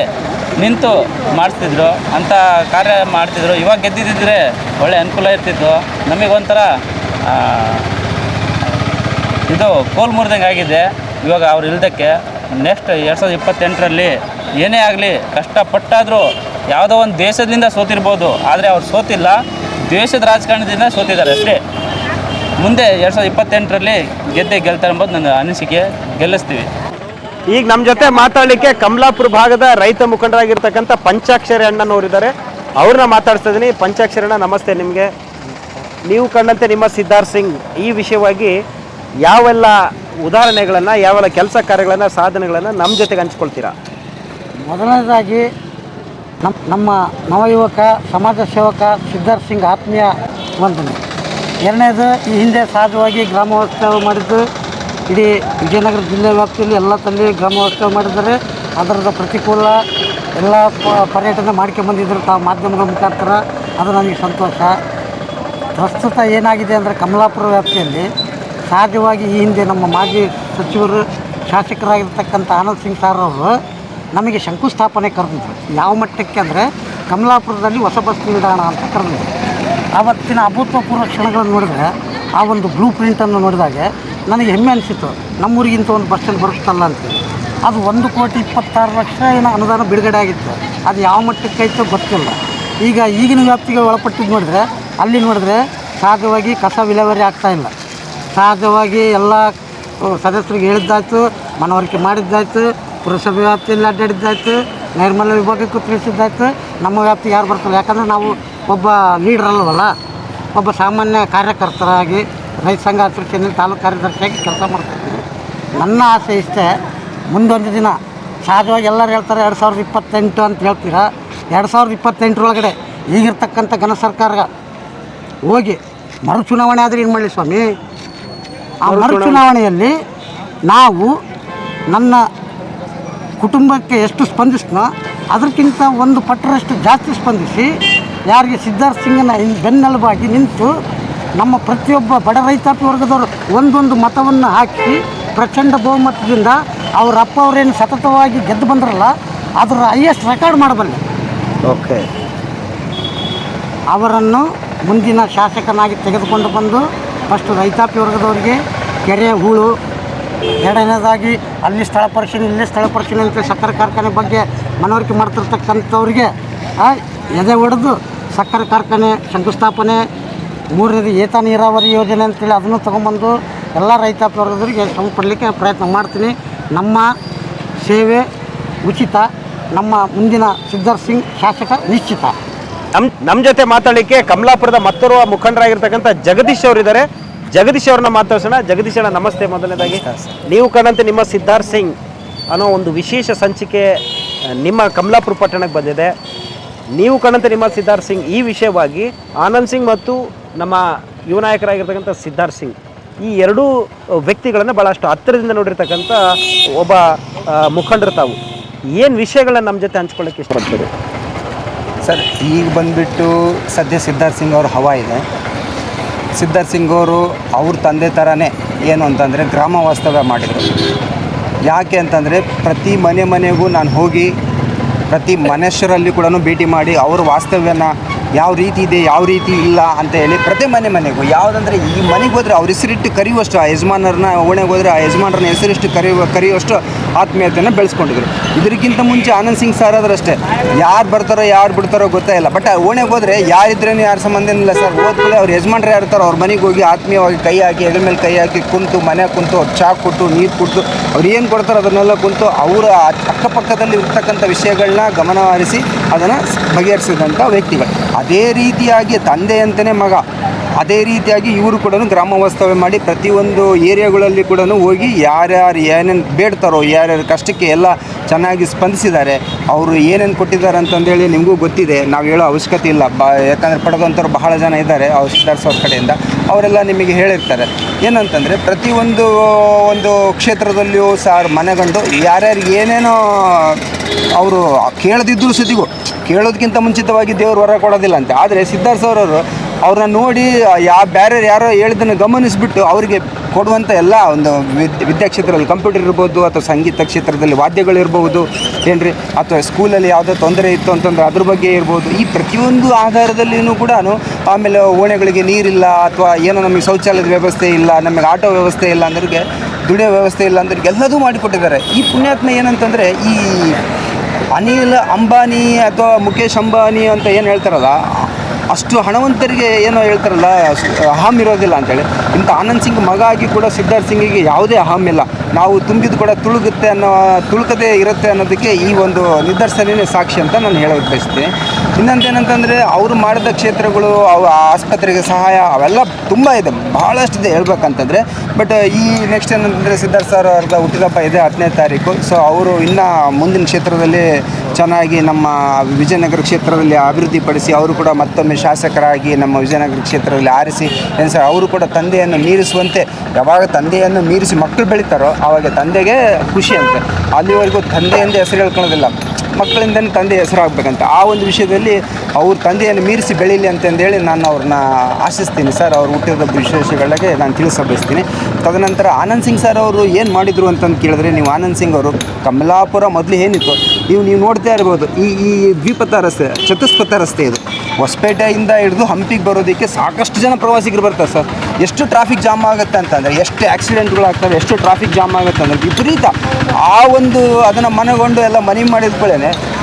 ನಿಂತು ಮಾಡಿಸ್ತಿದ್ರು ಅಂಥ ಕಾರ್ಯ ಮಾಡ್ತಿದ್ರು. ಇವಾಗ ಗೆದ್ದಿದ್ದರೆ ಒಳ್ಳೆ ಅನುಕೂಲ ಇರ್ತಿತ್ತು. ನಮಗೊಂಥರ ಇದು ಕೋಲ್ ಮುರಿದಂಗೆ ಆಗಿದೆ. ಇವಾಗ ಅವ್ರು ಇಲ್ದಕ್ಕೆ ನೆಕ್ಸ್ಟ್ ಎರಡು ಸಾವಿರದ ಇಪ್ಪತ್ತೆಂಟರಲ್ಲಿ ಏನೇ ಆಗಲಿ ಕಷ್ಟಪಟ್ಟಾದರೂ ಯಾವುದೋ ಒಂದು ದೇಶದಿಂದ ಸೋತಿರ್ಬೋದು. ಆದರೆ ಅವ್ರು ಸೋತಿಲ್ಲ. ದೇಶದ ರಾಜಕಾರಣದಿಂದ ಸೋತಿದ್ದಾರೆ ಅಷ್ಟೇ. ಮುಂದೆ ಎರಡು ಸಾವಿರದ ಇಪ್ಪತ್ತೆಂಟರಲ್ಲಿ ಗೆದ್ದೆ ಗೆಲ್ತಾರೆ ಎಂಬುದು ನನ್ನ ಅನಿಸಿಕೆ. ಗೆಲ್ಲಿಸ್ತೀವಿ. ಈಗ ನಮ್ಮ ಜೊತೆ ಮಾತಾಡಲಿಕ್ಕೆ ಕಮಲಾಪುರ ಭಾಗದ ರೈತ ಮುಖಂಡರಾಗಿರ್ತಕ್ಕಂಥ ಪಂಚಾಕ್ಷರಿ ಅಣ್ಣನವರಿದ್ದಾರೆ. ಅವ್ರನ್ನ ಮಾತಾಡ್ತಾ ಇದ್ದೀನಿ. ಪಂಚಾಕ್ಷರಿ ಅಣ್ಣ, ನಮಸ್ತೆ ನಿಮಗೆ. ನೀವು ಕಂಡಂತೆ ನಿಮ್ಮ ಸಿದ್ಧಾರ್ಥ ಸಿಂಗ್, ಈ ವಿಷಯವಾಗಿ ಯಾವೆಲ್ಲ ಉದಾಹರಣೆಗಳನ್ನು, ಯಾವೆಲ್ಲ ಕೆಲಸ ಕಾರ್ಯಗಳನ್ನು, ಸಾಧನೆಗಳನ್ನು ನಮ್ಮ ಜೊತೆಗೆ ಹಂಚ್ಕೊಳ್ತೀರಾ? ಮೊದಲನೇದಾಗಿ ನಮ್ಮ ನಮ್ಮ ನವಯುವಕ, ಸಮಾಜ ಸೇವಕ ಸಿದ್ಧಾರ್ಥ ಸಿಂಗ್ ಆತ್ಮೀಯ ವಂದನೆ. ಎರಡನೇದು, ಈ ಹಿಂದೆ ಸಹಜವಾಗಿ ಗ್ರಾಮೋತ್ಸವ ಮಾಡಿದ್ದು ಇಡೀ ವಿಜಯನಗರ ಜಿಲ್ಲೆ ವ್ಯಾಪ್ತಿಯಲ್ಲಿ ಎಲ್ಲ ತಲ್ಲಿ ಗ್ರಾಮೋತ್ಸವ ಮಾಡಿದ್ದಾರೆ. ಅದರದ ಪ್ರತಿಕೂಲ ಎಲ್ಲ ಪರ್ಯಟನೆ ಮಾಡ್ಕೊಂಬಂದಿದ್ರು ತಾವು ಮಾಧ್ಯಮಗಳ ಮುಖಾಂತರ. ಅದು ನನಗೆ ಸಂತೋಷ. ಪ್ರಸ್ತುತ ಏನಾಗಿದೆ ಅಂದರೆ ಕಮಲಾಪುರ ವ್ಯಾಪ್ತಿಯಲ್ಲಿ ಸಹಜವಾಗಿ ಈ ಹಿಂದೆ ನಮ್ಮ ಮಾಜಿ ಸಚಿವರು ಶಾಸಕರಾಗಿರ್ತಕ್ಕಂಥ ಆನಂದ್ ಸಿಂಗ್ ಸಾರ್ ಅವರು ನಮಗೆ ಶಂಕುಸ್ಥಾಪನೆ ಕರೆದಿದ್ರು. ಯಾವ ಮಟ್ಟಕ್ಕೆ ಅಂದರೆ ಕಮಲಾಪುರದಲ್ಲಿ ಹೊಸ ಬಸ್ ನಿಲ್ದಾಣ ಅಂತ ಕರೆದಿದ್ರು. ಆವತ್ತಿನ ಅಭೂತಪೂರ್ವ ಕ್ಷಣಗಳನ್ನು ನೋಡಿದ್ರೆ ಆ ಒಂದು ಬ್ಲೂ ಪ್ರಿಂಟನ್ನು ನೋಡಿದಾಗ ನನಗೆ ಹೆಮ್ಮೆ ಅನಿಸಿತು ನಮ್ಮೂರಿಗಿಂತ ಒಂದು ಬಸ್ ಸ್ಟ್ಯಾಂಡ್ ಬರುತ್ತಲ್ಲ ಅಂತೇಳಿ ಅದು ಒಂದು ಕೋಟಿ ಇಪ್ಪತ್ತಾರು ಲಕ್ಷ ಏನೋ ಅನುದಾನ ಬಿಡುಗಡೆ ಆಗಿತ್ತು. ಅದು ಯಾವ ಮಟ್ಟಕ್ಕೆ ಆಯಿತು ಗೊತ್ತಿಲ್ಲ. ಈಗ ಈಗಿನ ವ್ಯಾಪ್ತಿಗೆ ಒಳಪಟ್ಟಿದ್ದು ನೋಡಿದ್ರೆ, ಅಲ್ಲಿ ನೋಡಿದ್ರೆ ಸಹಜವಾಗಿ ಕಸ ವಿಲೇವಾರಿ ಇಲ್ಲ. ಸಹಜವಾಗಿ ಎಲ್ಲ ಸದಸ್ಯರಿಗೆ ಹೇಳಿದ್ದಾಯ್ತು, ಮನವರಿಕೆ ಮಾಡಿದ್ದಾಯ್ತು, ಪುರಸಭೆ ವ್ಯಾಪ್ತಿಯಲ್ಲಿ ಅಡ್ಡಾಡಿದ್ದಾಯ್ತು, ನೈರ್ಮಲ್ಯ ವಿಭಾಗಕ್ಕೂ ತಿಳಿಸಿದ್ದಾಯ್ತು. ನಮ್ಮ ವ್ಯಾಪ್ತಿಗೆ ಯಾರು ಬರ್ತಾರೆ ಯಾಕಂದರೆ ನಾವು ಒಬ್ಬ ಲೀಡ್ರ್ ಅಲ್ಲವಲ್ಲ. ಒಬ್ಬ ಸಾಮಾನ್ಯ ಕಾರ್ಯಕರ್ತರಾಗಿ ರೈತ ಸಂಘ ಅಸೋಸಿಯೇಷನ್ ತಾಲೂಕು ಕಾರ್ಯದರ್ಶಿಯಾಗಿ ಕೆಲಸ ಮಾಡ್ತಿದ್ದೀನಿ ನನ್ನ ಆಸೆ ಇಷ್ಟೇ, ಮುಂದೊಂದು ದಿನ ಸಹಜವಾಗಿ ಎಲ್ಲರೂ ಹೇಳ್ತಾರೆ, ಎರಡು ಸಾವಿರದ ಇಪ್ಪತ್ತೆಂಟು ಅಂತ ಹೇಳ್ತೀರಾ? ಎರಡು ಸಾವಿರದ ಇಪ್ಪತ್ತೆಂಟರೊಳಗಡೆ ಈಗಿರ್ತಕ್ಕಂಥ ಘನ ಸರ್ಕಾರ ಹೋಗಿ ಮರು ಚುನಾವಣೆ ಆದರೆ ಏನು ಮಾಡಲಿ ಸ್ವಾಮಿ? ಆ ಮರು ಚುನಾವಣೆಯಲ್ಲಿ ನಾವು ನನ್ನ ಕುಟುಂಬಕ್ಕೆ ಎಷ್ಟು ಸ್ಪಂದಿಸ್ನೋ ಅದಕ್ಕಿಂತ ಒಂದು ಪಟ್ಟರಷ್ಟು ಜಾಸ್ತಿ ಸ್ಪಂದಿಸಿ ಯಾರಿಗೆ ಸಿದ್ಧಾರ್ಥ ಸಿಂಗನ ಬೆನ್ನೆಲುಬಾಗಿ ನಿಂತು ನಮ್ಮ ಪ್ರತಿಯೊಬ್ಬ ಬಡ ರೈತಾಪಿ ವರ್ಗದವರು ಒಂದೊಂದು ಮತವನ್ನು ಹಾಕಿ ಪ್ರಚಂಡ ಬಹುಮತದಿಂದ ಅವ್ರ ಅಪ್ಪ ಅವರೇನು ಸತತವಾಗಿ ಗೆದ್ದು ಬಂದ್ರಲ್ಲ ಅದರ ಹೈಯೆಸ್ಟ್ ರೆಕಾರ್ಡ್ ಮಾಡಬಲ್ಲೆ. ಓಕೆ ಅವರನ್ನು ಮುಂದಿನ ಶಾಸಕನಾಗಿ ತೆಗೆದುಕೊಂಡು ಬಂದು ಫಸ್ಟ್ ರೈತಾಪಿ ವರ್ಗದವರಿಗೆ ಕೆರೆ ಹೂಳು ಎರಡನೇದಾಗಿ ಅಲ್ಲಿ ಸ್ಥಳ ಪರಿಶೀಲನೆ ಇಲ್ಲಿ ಸ್ಥಳ ಪರಿಶೀಲನೆ ಅಂತ ಸಕ್ಕರೆ ಕಾರ್ಖಾನೆ ಬಗ್ಗೆ ಮನವರಿಕೆ ಮಾಡ್ತಿರ್ತಕ್ಕಂಥವ್ರಿಗೆ ಎದೆ ಹೊಡೆದು ಸಕ್ಕರೆ ಕಾರ್ಖಾನೆ ಶಂಕುಸ್ಥಾಪನೆ ಮೂರನೇದು ಏತ ನೀರಾವರಿ ಯೋಜನೆ ಅಂತೇಳಿ ಅದನ್ನು ತೊಗೊಂಬಂದು ಎಲ್ಲ ರೈತಾಪಿ ವರ್ಗದವರಿಗೆ ಶ್ರಮ ಪಡಲಿಕ್ಕೆ ಪ್ರಯತ್ನ ಮಾಡ್ತೀನಿ. ನಮ್ಮ ಸೇವೆ ಉಚಿತ. ನಮ್ಮ ಮುಂದಿನ ಸಿದ್ಧರ್ ಸಿಂಗ್ ಶಾಸಕ ನಿಶ್ಚಿತ. ನಮ್ಮ ನಮ್ಮ ಜೊತೆ ಮಾತಾಡಲಿಕ್ಕೆ ಕಮಲಾಪುರದ ಮತ್ತೋರ್ವ ಮುಖಂಡರಾಗಿರ್ತಕ್ಕಂಥ ಜಗದೀಶ್ ಅವರಿದ್ದಾರೆ. ಜಗದೀಶ್ ಅವ್ರನ್ನ ಮಾತಾಡ್ಸೋಣ. ಜಗದೀಶ್ ಅಣ್ಣ ನಮಸ್ತೆ ಮೊದಲನೇದಾಗಿ. ನೀವು ಕಂಡಂತೆ ನಿಮ್ಮ ಸಿದ್ಧಾರ್ಥ ಸಿಂಗ್ ಅನ್ನೋ ಒಂದು ವಿಶೇಷ ಸಂಚಿಕೆ ನಿಮ್ಮ ಕಮಲಾಪುರ ಪಟ್ಟಣಕ್ಕೆ ಬಂದಿದೆ. ನೀವು ಕಂಡಂತೆ ನಿಮ್ಮ ಸಿದ್ಧಾರ್ಥ್ ಸಿಂಗ್ ಈ ವಿಷಯವಾಗಿ ಆನಂದ್ ಸಿಂಗ್ ಮತ್ತು ನಮ್ಮ ಯುವ ನಾಯಕರಾಗಿರ್ತಕ್ಕಂಥ ಸಿದ್ಧಾರ್ಥ್ ಸಿಂಗ್ ಈ ಎರಡೂ ವ್ಯಕ್ತಿಗಳನ್ನು ಭಾಳಷ್ಟು ಹತ್ತಿರದಿಂದ ನೋಡಿರ್ತಕ್ಕಂಥ ಒಬ್ಬ ಮುಖಂಡರು ತಾವು. ಏನು ವಿಷಯಗಳನ್ನ ನಮ್ಮ ಜೊತೆ ಹಂಚ್ಕೊಳ್ಳೋಕೆ ಇಷ್ಟಪಡ್ತೀರಿ ಸರ್, ಈಗ ಬಂದುಬಿಟ್ಟು ಸದ್ಯ ಸಿದ್ಧಾರ್ಥ್ ಸಿಂಗ್ ಅವ್ರ ಹವಾ ಇದೆ. ಸಿದ್ಧಾರ್ಥ್ ಸಿಂಗ್ ಅವರು ಅವ್ರ ತಂದೆ ಥರನೇ ಏನು ಅಂತಂದರೆ ಗ್ರಾಮ ವಾಸ್ತವ್ಯ ಮಾಡಿದರು. ಯಾಕೆ ಅಂತಂದರೆ ಪ್ರತಿ ಮನೆ ಮನೆಗೂ ನಾನು ಹೋಗಿ ಪ್ರತಿ ಮನುಷ್ಯರಲ್ಲಿ ಕೂಡ ಭೇಟಿ ಮಾಡಿ ಅವ್ರ ವಾಸ್ತವ್ಯನ ಯಾವ ರೀತಿ ಇದೆ, ಯಾವ ರೀತಿ ಇಲ್ಲ ಅಂತ ಹೇಳಿ ಪ್ರತಿ ಮನೆ ಮನೆಗೂ, ಯಾವುದಂದ್ರೆ ಈ ಮನೆಗೆ ಹೋದ್ರೆ ಅವ್ರ ಹೆಸರಿಟ್ಟು ಕರೆಯುವಷ್ಟು ಆ ಯಜಮಾನರನ್ನ ಓಣೆಗೆ ಹೋದ್ರೆ ಆ ಯಜಮಾನರನ್ನ ಹೆಸರಿಷ್ಟು ಕರೆಯುವ, ಕರೆಯುವಷ್ಟು ಆತ್ಮೀಯತೆಯನ್ನು ಬೆಳೆಸ್ಕೊಂಡಿದ್ರು. ಇದಕ್ಕಿಂತ ಮುಂಚೆ ಆನಂದ್ ಸಿಂಗ್ ಸರ್ ಆದ್ರಷ್ಟೇ ಯಾರು ಬರ್ತಾರೋ, ಯಾರು ಬಿಡ್ತಾರೋ ಗೊತ್ತೇ ಇಲ್ಲ. ಬಟ್ ಓಣೆಗೆ ಹೋದ್ರೆ ಯಾರಿದ್ರೇನು ಯಾರ ಸಂಬಂಧ ಇಲ್ಲ ಸರ್ ಹೋದ್ಮೇಲೆ ಅವ್ರ ಯಜಮಾನ್ರು ಯಾರು ಇರ್ತಾರೋ ಅವ್ರ ಮನೆಗೆ ಹೋಗಿ ಆತ್ಮೀಯವಾಗಿ ಕೈ ಹಾಕಿ ಹೆಗಲ ಮೇಲೆ ಕೈ ಹಾಕಿ ಕುಂತು, ಮನೆ ಕುಂತು, ಅವ್ರು ಚಾ ಕೊಟ್ಟು ನೀರು ಕೊಟ್ಟು ಅವ್ರು ಏನು ಕೊಡ್ತಾರೋ ಅದನ್ನೆಲ್ಲ ಕುಂತು ಅವರ ಅಕ್ಕಪಕ್ಕದಲ್ಲಿ ಇರ್ತಕ್ಕಂಥ ವಿಷಯಗಳನ್ನ ಗಮನ ಹರಿಸಿ ಅದನ್ನು ಬಗೆಹರಿಸಿದಂಥ ವ್ಯಕ್ತಿಗಳು. ಅದೇ ರೀತಿಯಾಗಿ ತಂದೆ ಅಂತಲೇ ಮಗ, ಅದೇ ರೀತಿಯಾಗಿ ಇವರು ಕೂಡ ಗ್ರಾಮ ವಾಸ್ತವ್ಯ ಮಾಡಿ ಪ್ರತಿಯೊಂದು ಏರಿಯಾಗಳಲ್ಲಿ ಕೂಡ ಹೋಗಿ ಯಾರ್ಯಾರು ಏನೇನು ಬೇಡ್ತಾರೋ, ಯಾರ್ಯಾರ ಕಷ್ಟಕ್ಕೆ ಎಲ್ಲ ಚೆನ್ನಾಗಿ ಸ್ಪಂದಿಸಿದ್ದಾರೆ, ಅವರು ಏನೇನು ಕೊಟ್ಟಿದ್ದಾರೆ ಅಂತಂದೇಳಿ ನಿಮಗೂ ಗೊತ್ತಿದೆ. ನಾವು ಹೇಳೋ ಅವಶ್ಯಕತೆ ಇಲ್ಲ. ಬ, ಯಾಕಂದರೆ ಪಡೆದಂಥವ್ರು ಬಹಳ ಜನ ಇದ್ದಾರೆ ಸಿದ್ಧಾರ್ಥ ಅವ್ರ ಕಡೆಯಿಂದ. ಅವರೆಲ್ಲ ನಿಮಗೆ ಹೇಳಿರ್ತಾರೆ. ಏನಂತಂದರೆ ಪ್ರತಿಯೊಂದು, ಒಂದು ಕ್ಷೇತ್ರದಲ್ಲಿಯೂ ಸಹ ಮನೆಗಂಡು ಯಾರ್ಯಾರು ಏನೇನೋ ಅವರು ಕೇಳದಿದ್ದರೂ ಸತಿಗೂ ಕೇಳೋದಕ್ಕಿಂತ ಮುಂಚಿತವಾಗಿ ದೇವರು ಹೊರ ಕೊಡೋದಿಲ್ಲ ಅಂತೆ. ಆದರೆ ಸಿದ್ಧಾರ್ಥ ಅವ್ರನ್ನ ನೋಡಿ ಯಾ ಬೇರೆ ಯಾರೋ ಹೇಳಿದ್ದನ್ನು ಗಮನಿಸಿಬಿಟ್ಟು ಅವರಿಗೆ ಕೊಡುವಂಥ ಎಲ್ಲ ಒಂದು ವಿದ್, ವಿದ್ಯಾ ಕ್ಷೇತ್ರದಲ್ಲಿ ಕಂಪ್ಯೂಟರ್ ಇರ್ಬೋದು ಅಥವಾ ಸಂಗೀತ ಕ್ಷೇತ್ರದಲ್ಲಿ ವಾದ್ಯಗಳಿರ್ಬೋದು ಏನ್ರಿ? ಅಥವಾ ಸ್ಕೂಲಲ್ಲಿ ಯಾವುದೋ ತೊಂದರೆ ಇತ್ತು ಅಂತಂದ್ರೆ ಅದ್ರ ಬಗ್ಗೆ ಇರ್ಬೋದು. ಈ ಪ್ರತಿಯೊಂದು ಆಧಾರದಲ್ಲಿಯೂ ಕೂಡ ಆಮೇಲೆ ಓಣೆಗಳಿಗೆ ನೀರಿಲ್ಲ ಅಥವಾ ಏನೋ ನಮಗೆ ಶೌಚಾಲಯದ ವ್ಯವಸ್ಥೆ ಇಲ್ಲ, ನಮಗೆ ಆಟೋ ವ್ಯವಸ್ಥೆ ಇಲ್ಲ ಅಂದ್ರಿಗೆ ದುಡಿಯೋ ವ್ಯವಸ್ಥೆ ಇಲ್ಲ, ಅಂದ್ರೆ ಎಲ್ಲದೂ ಮಾಡಿಕೊಟ್ಟಿದ್ದಾರೆ. ಈ ಪುಣ್ಯಾತ್ಮ ಏನಂತಂದರೆ ಈ ಅನಿಲ್, ಅಂಬಾನಿ ಅಥವಾ ಮುಖೇಶ್ ಅಂಬಾನಿ ಅಂತ ಏನು ಹೇಳ್ತಾರಲ್ಲ, ಅಷ್ಟು ಹಣವಂತರಿಗೆ ಏನೋ ಹೇಳ್ತಾರಲ್ಲ, ಅಷ್ಟು ಇರೋದಿಲ್ಲ ಅಂತೇಳಿ. ಇಂಥ ಆನಂದ್ ಸಿಂಗ್ ಮಗ ಆಗಿ ಕೂಡ ಸಿದ್ಧಾರ್ಥ್ ಸಿಂಗಿಗೆ ಯಾವುದೇ ಅಹಂ ಇಲ್ಲ. ನಾವು ತುಂಬಿದ ಕೂಡ ತುಳುಗುತ್ತೆ ಅನ್ನೋ, ತುಳುಕದೇ ಇರುತ್ತೆ ಅನ್ನೋದಕ್ಕೆ ಈ ಒಂದು ನಿದರ್ಶನವೇ ಸಾಕ್ಷಿ ಅಂತ ನಾನು ಹೇಳೋಕ್ಕೆ ಬಯಸ್ತೀನಿ. ಇನ್ನೊಂದು ಏನಂತಂದರೆ ಅವರು ಮಾಡಿದ ಕ್ಷೇತ್ರಗಳು, ಅವು ಆಸ್ಪತ್ರೆಗೆ ಸಹಾಯ, ಅವೆಲ್ಲ ತುಂಬ ಇದೆ ಭಾಳಷ್ಟಿದೆ ಹೇಳ್ಬೇಕಂತಂದರೆ. ಬಟ್ ಈ ನೆಕ್ಸ್ಟ್ ಏನಂತಂದರೆ ಸಿದ್ಧಾರ್ಥ ಸರ್ ಅವ್ರದ್ದು ಹುಟ್ಟಿದಪ್ಪ ಇದೆ ಹತ್ತನೇ ತಾರೀಕು. ಸೊ ಅವರು ಇನ್ನೂ ಮುಂದಿನ ಕ್ಷೇತ್ರದಲ್ಲಿ ಚೆನ್ನಾಗಿ ನಮ್ಮ ವಿಜಯನಗರ ಕ್ಷೇತ್ರದಲ್ಲಿ ಅಭಿವೃದ್ಧಿಪಡಿಸಿ ಅವರು ಕೂಡ ಮತ್ತೊಮ್ಮೆ ಶಾಸಕರಾಗಿ ನಮ್ಮ ವಿಜಯನಗರ ಕ್ಷೇತ್ರದಲ್ಲಿ ಆರಿಸಿ, ಏನು ಸರ್ ಅವರು ಕೂಡ ತಂದೆಯನ್ನು ಮೀರಿಸುವಂತೆ, ಯಾವಾಗ ತಂದೆಯನ್ನು ಮೀರಿಸಿ ಮಕ್ಕಳು ಬೆಳೀತಾರೋ ಆವಾಗ ತಂದೆಗೆ ಖುಷಿ ಅಂತೆ. ಅಲ್ಲಿವರೆಗೂ ತಂದೆ ತಂದೆಯಿಂದ ಹೆಸರು ಹೇಳ್ಕೊಳ್ಳೋದಿಲ್ಲ. ಮಕ್ಕಳಿಂದನೇ ತಂದೆ ಹೆಸರಾಗಬೇಕಂತ. ಆ ಒಂದು ವಿಷಯದಲ್ಲಿ ಅವ್ರ ತಂದೆಯನ್ನು ಮೀರಿಸಿ ಬೆಳೀಲಿ ಅಂತಂದೇಳಿ ನಾನು ಅವ್ರನ್ನ ಆಶಿಸ್ತೀನಿ ಸರ್. ಅವ್ರು ಹುಟ್ಟಿದ ವಿಶೇಷಗಳಿಗೆ ನಾನು ತಿಳಿಸ ಬಯಸ್ತೀನಿ. ತದನಂತರ ಆನಂದ್ ಸಿಂಗ್ ಸರ್ ಅವರು ಏನು ಮಾಡಿದರು ಅಂತಂದು ಕೇಳಿದ್ರೆ ನೀವು ಆನಂದ್ ಸಿಂಗ್ ಅವರು ಕಮಲಾಪುರ ಮೊದಲು ಏನಿತ್ತು? ನೀವು ನೀವು ನೋಡ್ತಾ ಇರ್ಬೋದು. ಈ ಈ ದ್ವಿಪಥ ರಸ್ತೆ, ಚತುಷ್ಪಥ ರಸ್ತೆ ಇದು. ಹೊಸಪೇಟೆಯಿಂದ ಹಿಡಿದು ಹಂಪಿಗೆ ಬರೋದಕ್ಕೆ ಸಾಕಷ್ಟು ಜನ ಪ್ರವಾಸಿಗರು ಬರ್ತಾರೆ ಸರ್. ಎಷ್ಟು ಟ್ರಾಫಿಕ್ ಜಾಮ್ ಆಗುತ್ತೆ ಅಂತಂದರೆ, ಎಷ್ಟು ಆಕ್ಸಿಡೆಂಟ್ಗಳು ಆಗ್ತವೆ, ಎಷ್ಟು ಟ್ರಾಫಿಕ್ ಜಾಮ್ ಆಗುತ್ತೆ ಅಂದರೆ ವಿಪರೀತ. ಆ ಒಂದು ಅದನ್ನು ಮನೆಗೊಂಡು ಎಲ್ಲ ಮನೆ ಮಾಡಿದ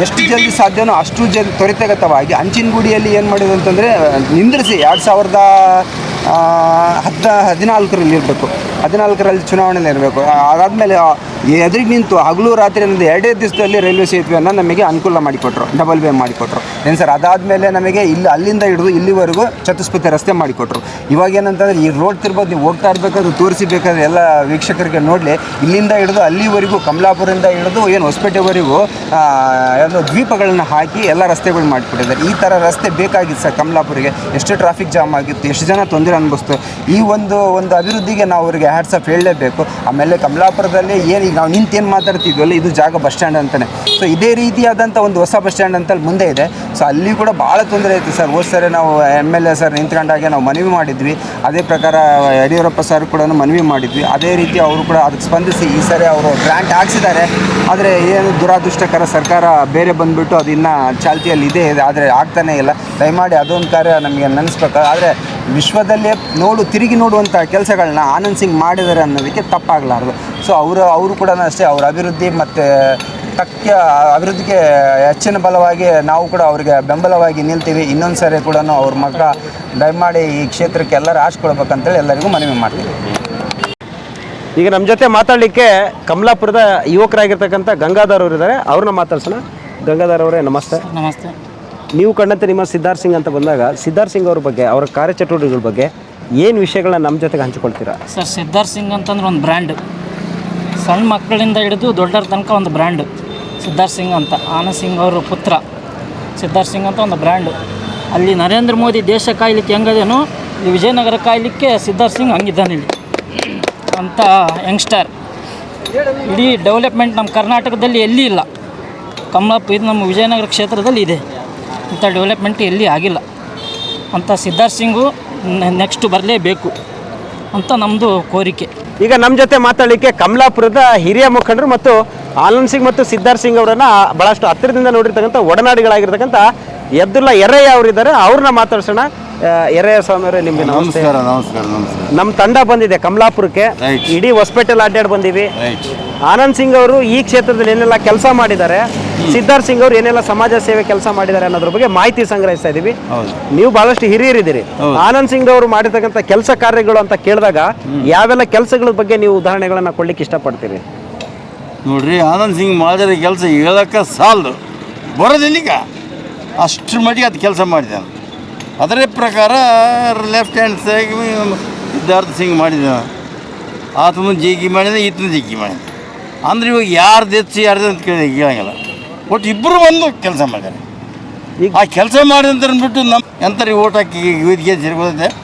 ಎಷ್ಟು ಜಲ್ದಿ ಸಾಧ್ಯನೋ ಅಷ್ಟು ಜಲ್ದಿ ತ್ವರಿತಗತವಾಗಿ ಅಂಚಿನಗುಡಿಯಲ್ಲಿ ಏನು ಮಾಡಿದ್ರು ಅಂತಂದರೆ, ನಿಂದ್ರಿಸಿ. ಎರಡು ಸಾವಿರದ ಹತ್ತ ಹದಿನಾಲ್ಕರಲ್ಲಿ ಇರಬೇಕು. ಹದಿನಾಲ್ಕರಲ್ಲಿ ಚುನಾವಣೆಯಲ್ಲಿ ಇರಬೇಕು. ಅದಾದಮೇಲೆ ಎದುರಿಗೆ ನಿಂತು ಹಗಲು ರಾತ್ರಿ ಅನ್ನೋದು ಎರಡೇ ದಿವಸದಲ್ಲಿ ರೈಲ್ವೆ ಸೇತುವೆಯನ್ನು ನಮಗೆ ಅನುಕೂಲ ಮಾಡಿಕೊಟ್ರು ಡಬಲ್ ವೇ ಮಾಡಿಕೊಟ್ರು. ಏನು ಸರ್, ಅದಾದಮೇಲೆ ನಮಗೆ ಇಲ್ಲಿ ಅಲ್ಲಿಂದ ಹಿಡಿದು ಇಲ್ಲಿವರೆಗೂ ಚತುಷ್ಪಥ ರಸ್ತೆ ಮಾಡಿಕೊಟ್ರು. ಇವಾಗ ಏನಂತಂದ್ರೆ ಈ ರೋಡ್ ತಿರ್ಬೋದು ನೀವು ಹೋಗ್ತಾ ಇರಬೇಕಾದ್ರೆ, ತೋರಿಸಿಬೇಕಾದ್ರೆ ಎಲ್ಲ ವೀಕ್ಷಕರಿಗೆ ನೋಡಲಿ, ಇಲ್ಲಿಂದ ಹಿಡಿದು ಅಲ್ಲಿವರೆಗೂ, ಕಮಲಾಪುರದಿಂದ ಹಿಡಿದು ಏನು ಹೊಸಪೇಟೆವರೆಗೂ ಯಾವುದೋ ದ್ವೀಪಗಳನ್ನ ಹಾಕಿ ಎಲ್ಲ ರಸ್ತೆಗಳು ಮಾಡಿಕೊಟ್ಟಿದ್ದಾರೆ. ಈ ಥರ ರಸ್ತೆ ಬೇಕಾಗಿತ್ತು ಸರ್ ಕಮಲಾಪುರಿಗೆ. ಎಷ್ಟು ಟ್ರಾಫಿಕ್ ಜಾಮ್ ಆಗಿತ್ತು, ಎಷ್ಟು ಜನ ತೊಂದರೆ ಅನುಭವಿಸ್ತು. ಈ ಒಂದು ಒಂದು ಅಭಿವೃದ್ಧಿಗೆ ನಾವು ಅವರಿಗೆ ಹ್ಯಾಟ್ಸಪ್ ಹೇಳಲೇಬೇಕು. ಆಮೇಲೆ ಕಮಲಾಪುರದಲ್ಲಿ ಏನು ಈಗ ನಾವು ನಿಂತೇನು ಮಾತಾಡ್ತಿದ್ವಲ್ಲ, ಇದು ಜಾಗ ಬಸ್ ಸ್ಟ್ಯಾಂಡ್ ಅಂತಲೇ ಸೊ ಇದೇ ರೀತಿಯಾದಂಥ ಒಂದು ಹೊಸ ಬಸ್ ಸ್ಟ್ಯಾಂಡ್ ಅಂತಲ್ಲಿ ಮುಂದೆ ಇದೆ. ಸೊ ಅಲ್ಲಿ ಕೂಡ ಭಾಳ ತೊಂದರೆ ಆಯಿತು ಸರ್ ಹೋದ ಸರಿ ನಾವು ಎಂ ಎಲ್ ಎ ಸರ್ ನಿಂತ್ಕೊಂಡಾಗೆ ನಾವು ಮನವಿ ಮಾಡಿದ್ವಿ. ಅದೇ ಪ್ರಕಾರ, ಯಡಿಯೂರಪ್ಪ ಸರ್ ಕೂಡ ಮನವಿ ಮಾಡಿದ್ವಿ. ಅದೇ ರೀತಿ ಅವರು ಕೂಡ ಅದಕ್ಕೆ ಸ್ಪಂದಿಸಿ ಈ ಸರಿ ಅವರು ಗ್ರ್ಯಾಂಟ್ ಹಾಕ್ಸಿದ್ದಾರೆ. ಆದರೆ ಏನು ದುರಾದೃಷ್ಟಕರ ಸರ್ಕಾರ ಬೇರೆ ಬಂದುಬಿಟ್ಟು ಅದು ಇನ್ನೂ ಚಾಲ್ತಿಯಲ್ಲಿ ಇದೇ ಇದೆ. ಆದರೆ ಆಗ್ತಾನೇ ಇಲ್ಲ. ದಯಮಾಡಿ ಅದೊಂದು ಕಾರ್ಯ ನಮಗೆ ನೆನೆಸ್ಬೇಕು. ಆದರೆ ವಿಶ್ವದಲ್ಲೇ ನೋಡು, ತಿರುಗಿ ನೋಡುವಂಥ ಕೆಲಸಗಳನ್ನ ಆನಂದ್ ಸಿಂಗ್ ಮಾಡಿದ್ದಾರೆ ಅನ್ನೋದಕ್ಕೆ ತಪ್ಪಾಗಲಾರ್ದು. ಸೊ ಅವರು ಅವರು ಕೂಡ ಅಷ್ಟೇ ಅವರ ಅಭಿವೃದ್ಧಿ ಮತ್ತು ತಕ್ಕ ಅಭಿವೃದ್ಧಿಗೆ ಹೆಚ್ಚಿನ ಬಲವಾಗಿ ನಾವು ಕೂಡ ಅವರಿಗೆ ಬೆಂಬಲವಾಗಿ ನಿಲ್ತೀವಿ. ಇನ್ನೊಂದು ಸಾರಿ ಕೂಡ ಅವ್ರ ಮಗ ದಯಮಾಡಿ ಈ ಕ್ಷೇತ್ರಕ್ಕೆ ಎಲ್ಲರೂ ಆಶಿಕೊಳ್ಬೇಕಂತೇಳಿ ಎಲ್ಲರಿಗೂ ಮನವಿ ಮಾಡ್ತೀವಿ ಈಗ ನಮ್ಮ ಜೊತೆ ಮಾತಾಡಲಿಕ್ಕೆ ಕಮಲಾಪುರದ ಯುವಕರಾಗಿರ್ತಕ್ಕಂಥ ಗಂಗಾಧರ್ ಅವರು ಇದ್ದಾರೆ ಅವ್ರನ್ನ ಮಾತಾಡ್ಸೋಣ. ಗಂಗಾಧರ್ ಅವರೇ ನಮಸ್ತೆ. ನಮಸ್ತೆ. ನೀವು ಕಂಡಂತೆ ನಿಮ್ಮ ಸಿದ್ಧಾರ್ಥ ಸಿಂಗ್ ಅಂತ ಬಂದಾಗ ಸಿದ್ಧಾರ್ ಸಿಂಗ್ ಅವ್ರ ಬಗ್ಗೆ ಅವರ ಕಾರ್ಯಚಟುವಟಿಕೆಗಳ ಬಗ್ಗೆ ಏನು ವಿಷಯಗಳನ್ನ ನಮ್ಮ ಜೊತೆಗೆ ಹಂಚಿಕೊಳ್ತೀರಾ? ಸರ್ ಸಿದ್ಧಾರ್ ಸಿಂಗ್ ಅಂತಂದ್ರೆ ಒಂದು ಬ್ರ್ಯಾಂಡ್. ಸಣ್ಣ ಮಕ್ಕಳಿಂದ ಹಿಡಿದು ದೊಡ್ಡರ ತನಕ ಒಂದು ಬ್ರ್ಯಾಂಡ್ ಸಿದ್ಧಾರ್ಥ್ ಸಿಂಗ್ ಅಂತ, ಆನಂದ್ ಸಿಂಗ್ ಅವರ ಪುತ್ರ. ಸಿದ್ಧಾರ್ಥ್ ಸಿಂಗ್ ಅಂತ ಒಂದು ಬ್ರ್ಯಾಂಡು ಅಲ್ಲಿ ನರೇಂದ್ರ ಮೋದಿ ದೇಶ ಕಾಯ್ಲಿಕ್ಕೆ ಹೆಂಗದೇನೋ, ಈ ವಿಜಯನಗರ ಕಾಯ್ಲಿಕ್ಕೆ ಸಿದ್ಧಾರ್ಥ್ ಸಿಂಗ್ ಹಂಗಿದ್ದಾನೆ ಇಲ್ಲಿ. ಅಂತ ಯಂಗ್ಸ್ಟರ್. ಇಡೀ ಡೆವಲಪ್ಮೆಂಟ್ ನಮ್ಮ ಕರ್ನಾಟಕದಲ್ಲಿ ಎಲ್ಲಿ ಇಲ್ಲ. ಕಮ್ಮಪ್ಪ, ಇದು ನಮ್ಮ ವಿಜಯನಗರ ಕ್ಷೇತ್ರದಲ್ಲಿ ಇದೆ. ಇಂಥ ಡೆವಲಪ್ಮೆಂಟ್ ಎಲ್ಲಿ ಆಗಿಲ್ಲ. ಅಂತ ಸಿದ್ಧಾರ್ಥ್ ಸಿಂಗು ನೆಕ್ಸ್ಟ್ ಬರಲೇಬೇಕು. ಅಂತ ನಮ್ಮದು ಕೋರಿಕೆ. ಈಗ ನಮ್ಮ ಜೊತೆ ಮಾತಾಡಲಿಕ್ಕೆ ಕಮಲಾಪುರದ ಹಿರಿಯ ಮುಖಂಡರು ಮತ್ತು ಆನಂದ್ ಸಿಂಗ್ ಮತ್ತು ಸಿದ್ಧಾರ್ಥ್ ಸಿಂಗ್ ಅವರನ್ನ ಬಹಳಷ್ಟು ಹತ್ತಿರದಿಂದ ನೋಡಿರ್ತಕ್ಕಂಥ ಒಡನಾಡಿಗಳಾಗಿರ್ತಕ್ಕಂಥ ಎದ್ದುಲ್ಲಾ ಎರೆಯ ಅವರಿದ್ದಾರೆ, ಅವ್ರನ್ನ ಮಾತಾಡ್ಸೋಣ. ಎರೆಯ ಸ್ವಾಮಿಯವರು ನಿಮಗೆ ನಮಸ್ತೆ. ನಮಸ್ಕಾರ ನಮಸ್ಕಾರ ನಮಸ್ಕಾರ. ನಮ್ಮ ತಂಡ ಬಂದಿದೆ ಕಮಲಾಪುರಕ್ಕೆ. Right. ಇಡೀ ಹೊಸಪೇಟೆಲ್ ಅಡ್ಡಾಡ್ ಬಂದೀವಿ. ರೈಟ್ ಆನಂದ್ ಸಿಂಗ್ ಅವರು ಈ ಕ್ಷೇತ್ರದಲ್ಲಿ ಏನೆಲ್ಲ ಕೆಲಸ ಮಾಡಿದ್ದಾರೆ ಸಿದ್ಧಾರ್ಥ ಸಿಂಗ್ ಅವರು ಏನೆಲ್ಲ ಸಮಾಜ ಸೇವೆ ಕೆಲಸ ಮಾಡಿದ್ದಾರೆ ಅನ್ನೋದ್ರ ಬಗ್ಗೆ ಮಾಹಿತಿ ಸಂಗ್ರಹಿಸ್ತಾ ಇದ್ದೀವಿ ಹೌದು. ನೀವು ಬಹಳಷ್ಟು ಹಿರಿಯರಿದ್ದೀರಿ. ಹೌದು. ಆನಂದ್ ಸಿಂಗ್ ಅವರು ಮಾಡಿರ್ತಕ್ಕಂಥ ಕೆಲಸ ಕಾರ್ಯಗಳು ಅಂತ ಕೇಳಿದಾಗ ಯಾವೆಲ್ಲ ಕೆಲಸಗಳ ಬಗ್ಗೆ ನೀವು ಉದಾಹರಣೆಗಳನ್ನ ಕೊಡ್ಲಿಕ್ಕೆ ಇಷ್ಟಪಡ್ತೀರಿ? ನೋಡ್ರಿ ಆನಂದ್ ಸಿಂಗ್ ಮಾಡಿದ ಕೆಲಸ ಹೇಳಕ್ಕೆ ಸಾಲದು. ಬರೋದಿಲ್ಲಿಗ? ಅಷ್ಟ್ರ ಮಟ್ಟಿಗೆ ಅದು ಕೆಲಸ ಮಾಡಿದ್ದಾನೆ ಅದರ ಪ್ರಕಾರ left hand side Siddhartha Singh ಮಾಡಿದ ಆತನು ಜೀಗಿ ಮಾಡಿದ ಈತನು ಜಿಗಿ ಮಾಡಿದ. ಅಂದ್ರೆ ಇವಾಗ ಯಾರು ದೆಚ್ಚು ಯಾರ್ದು ಅಂತ ಕೇಳಿ ಕೇಳಂಗಿಲ್ಲ ಒಟ್ಟು ಇಬ್ಬರು ಬಂದು ಕೆಲಸ ಮಾಡ್ಯಾರ. ಈಗ- ಆ ಕೆಲಸ ಮಾಡಿದಂತ ಅಂದ್ಬಿಟ್ಟು ನಮ್ಮ ಎಂಥರಿಗೆ ಓಟ್ ಹಾಕಿ ಸೇರ್ಬೋದೈತೆ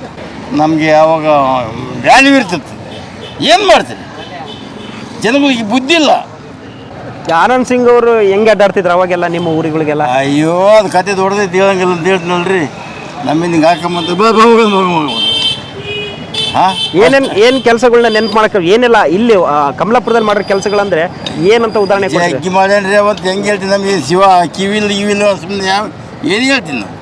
ನಮಗೆ ಯಾವಾಗ ವ್ಯಾಲ್ಯೂ ಇರ್ತದೆ. ಏನು ಮಾಡ್ತೀರಿ? ಜನಗಳಿಗೆ ಬುದ್ಧಿ ಇಲ್ಲ. ಆನಂದ್ ಸಿಂಗ್ ಅವರು ಹೆಂಗೆ ಅಡ್ಡಾಡ್ತಿದ್ರು ಅವಾಗೆಲ್ಲ ನಿಮ್ಮ ಊರುಗಳಿಗೆಲ್ಲ? ಅಯ್ಯೋ ಅದು ಕತೆ ದೊಡ್ಡದೈತಿ ಹೇಳಂಗಿಲ್ಲ ಅಂತ ಹೇಳ್ತೀನಲ್ರಿ. ನಮ್ಮಿಂದ ಹಿಂಗೆ ಹಾಕೊಂಬಂತ ಹಾಂ? ಏನೇನು ಏನು ಕೆಲಸಗಳನ್ನ ನೆನ್ಪು ಮಾಡಕ್ಕೆ ಏನೆಲ್ಲ ಇಲ್ಲಿ ಆ, ಕಮಲಾಪುರದಲ್ಲಿ ಮಾಡಿರೋ ಕೆಲಸಗಳಂದ್ರೆ ಏನಂತ ಉದಾಹರಣೆ ಕೊಡ್ತೀರಿ? ಜಗ್ಗಿ ಮಾಡ್ಯಾನ್ರಿ ಅವತ್ತು ಹೆಂಗೆ ಹೇಳ್ತೀನಿ ನಮಗೆ ಶಿವ ಕಿವಿಲ್ ಇವಿಲ್ ಸುಮ್ಮನೆ ಯಾವ ಏನು ಹೇಳ್ತೀನಿ ನಾವು?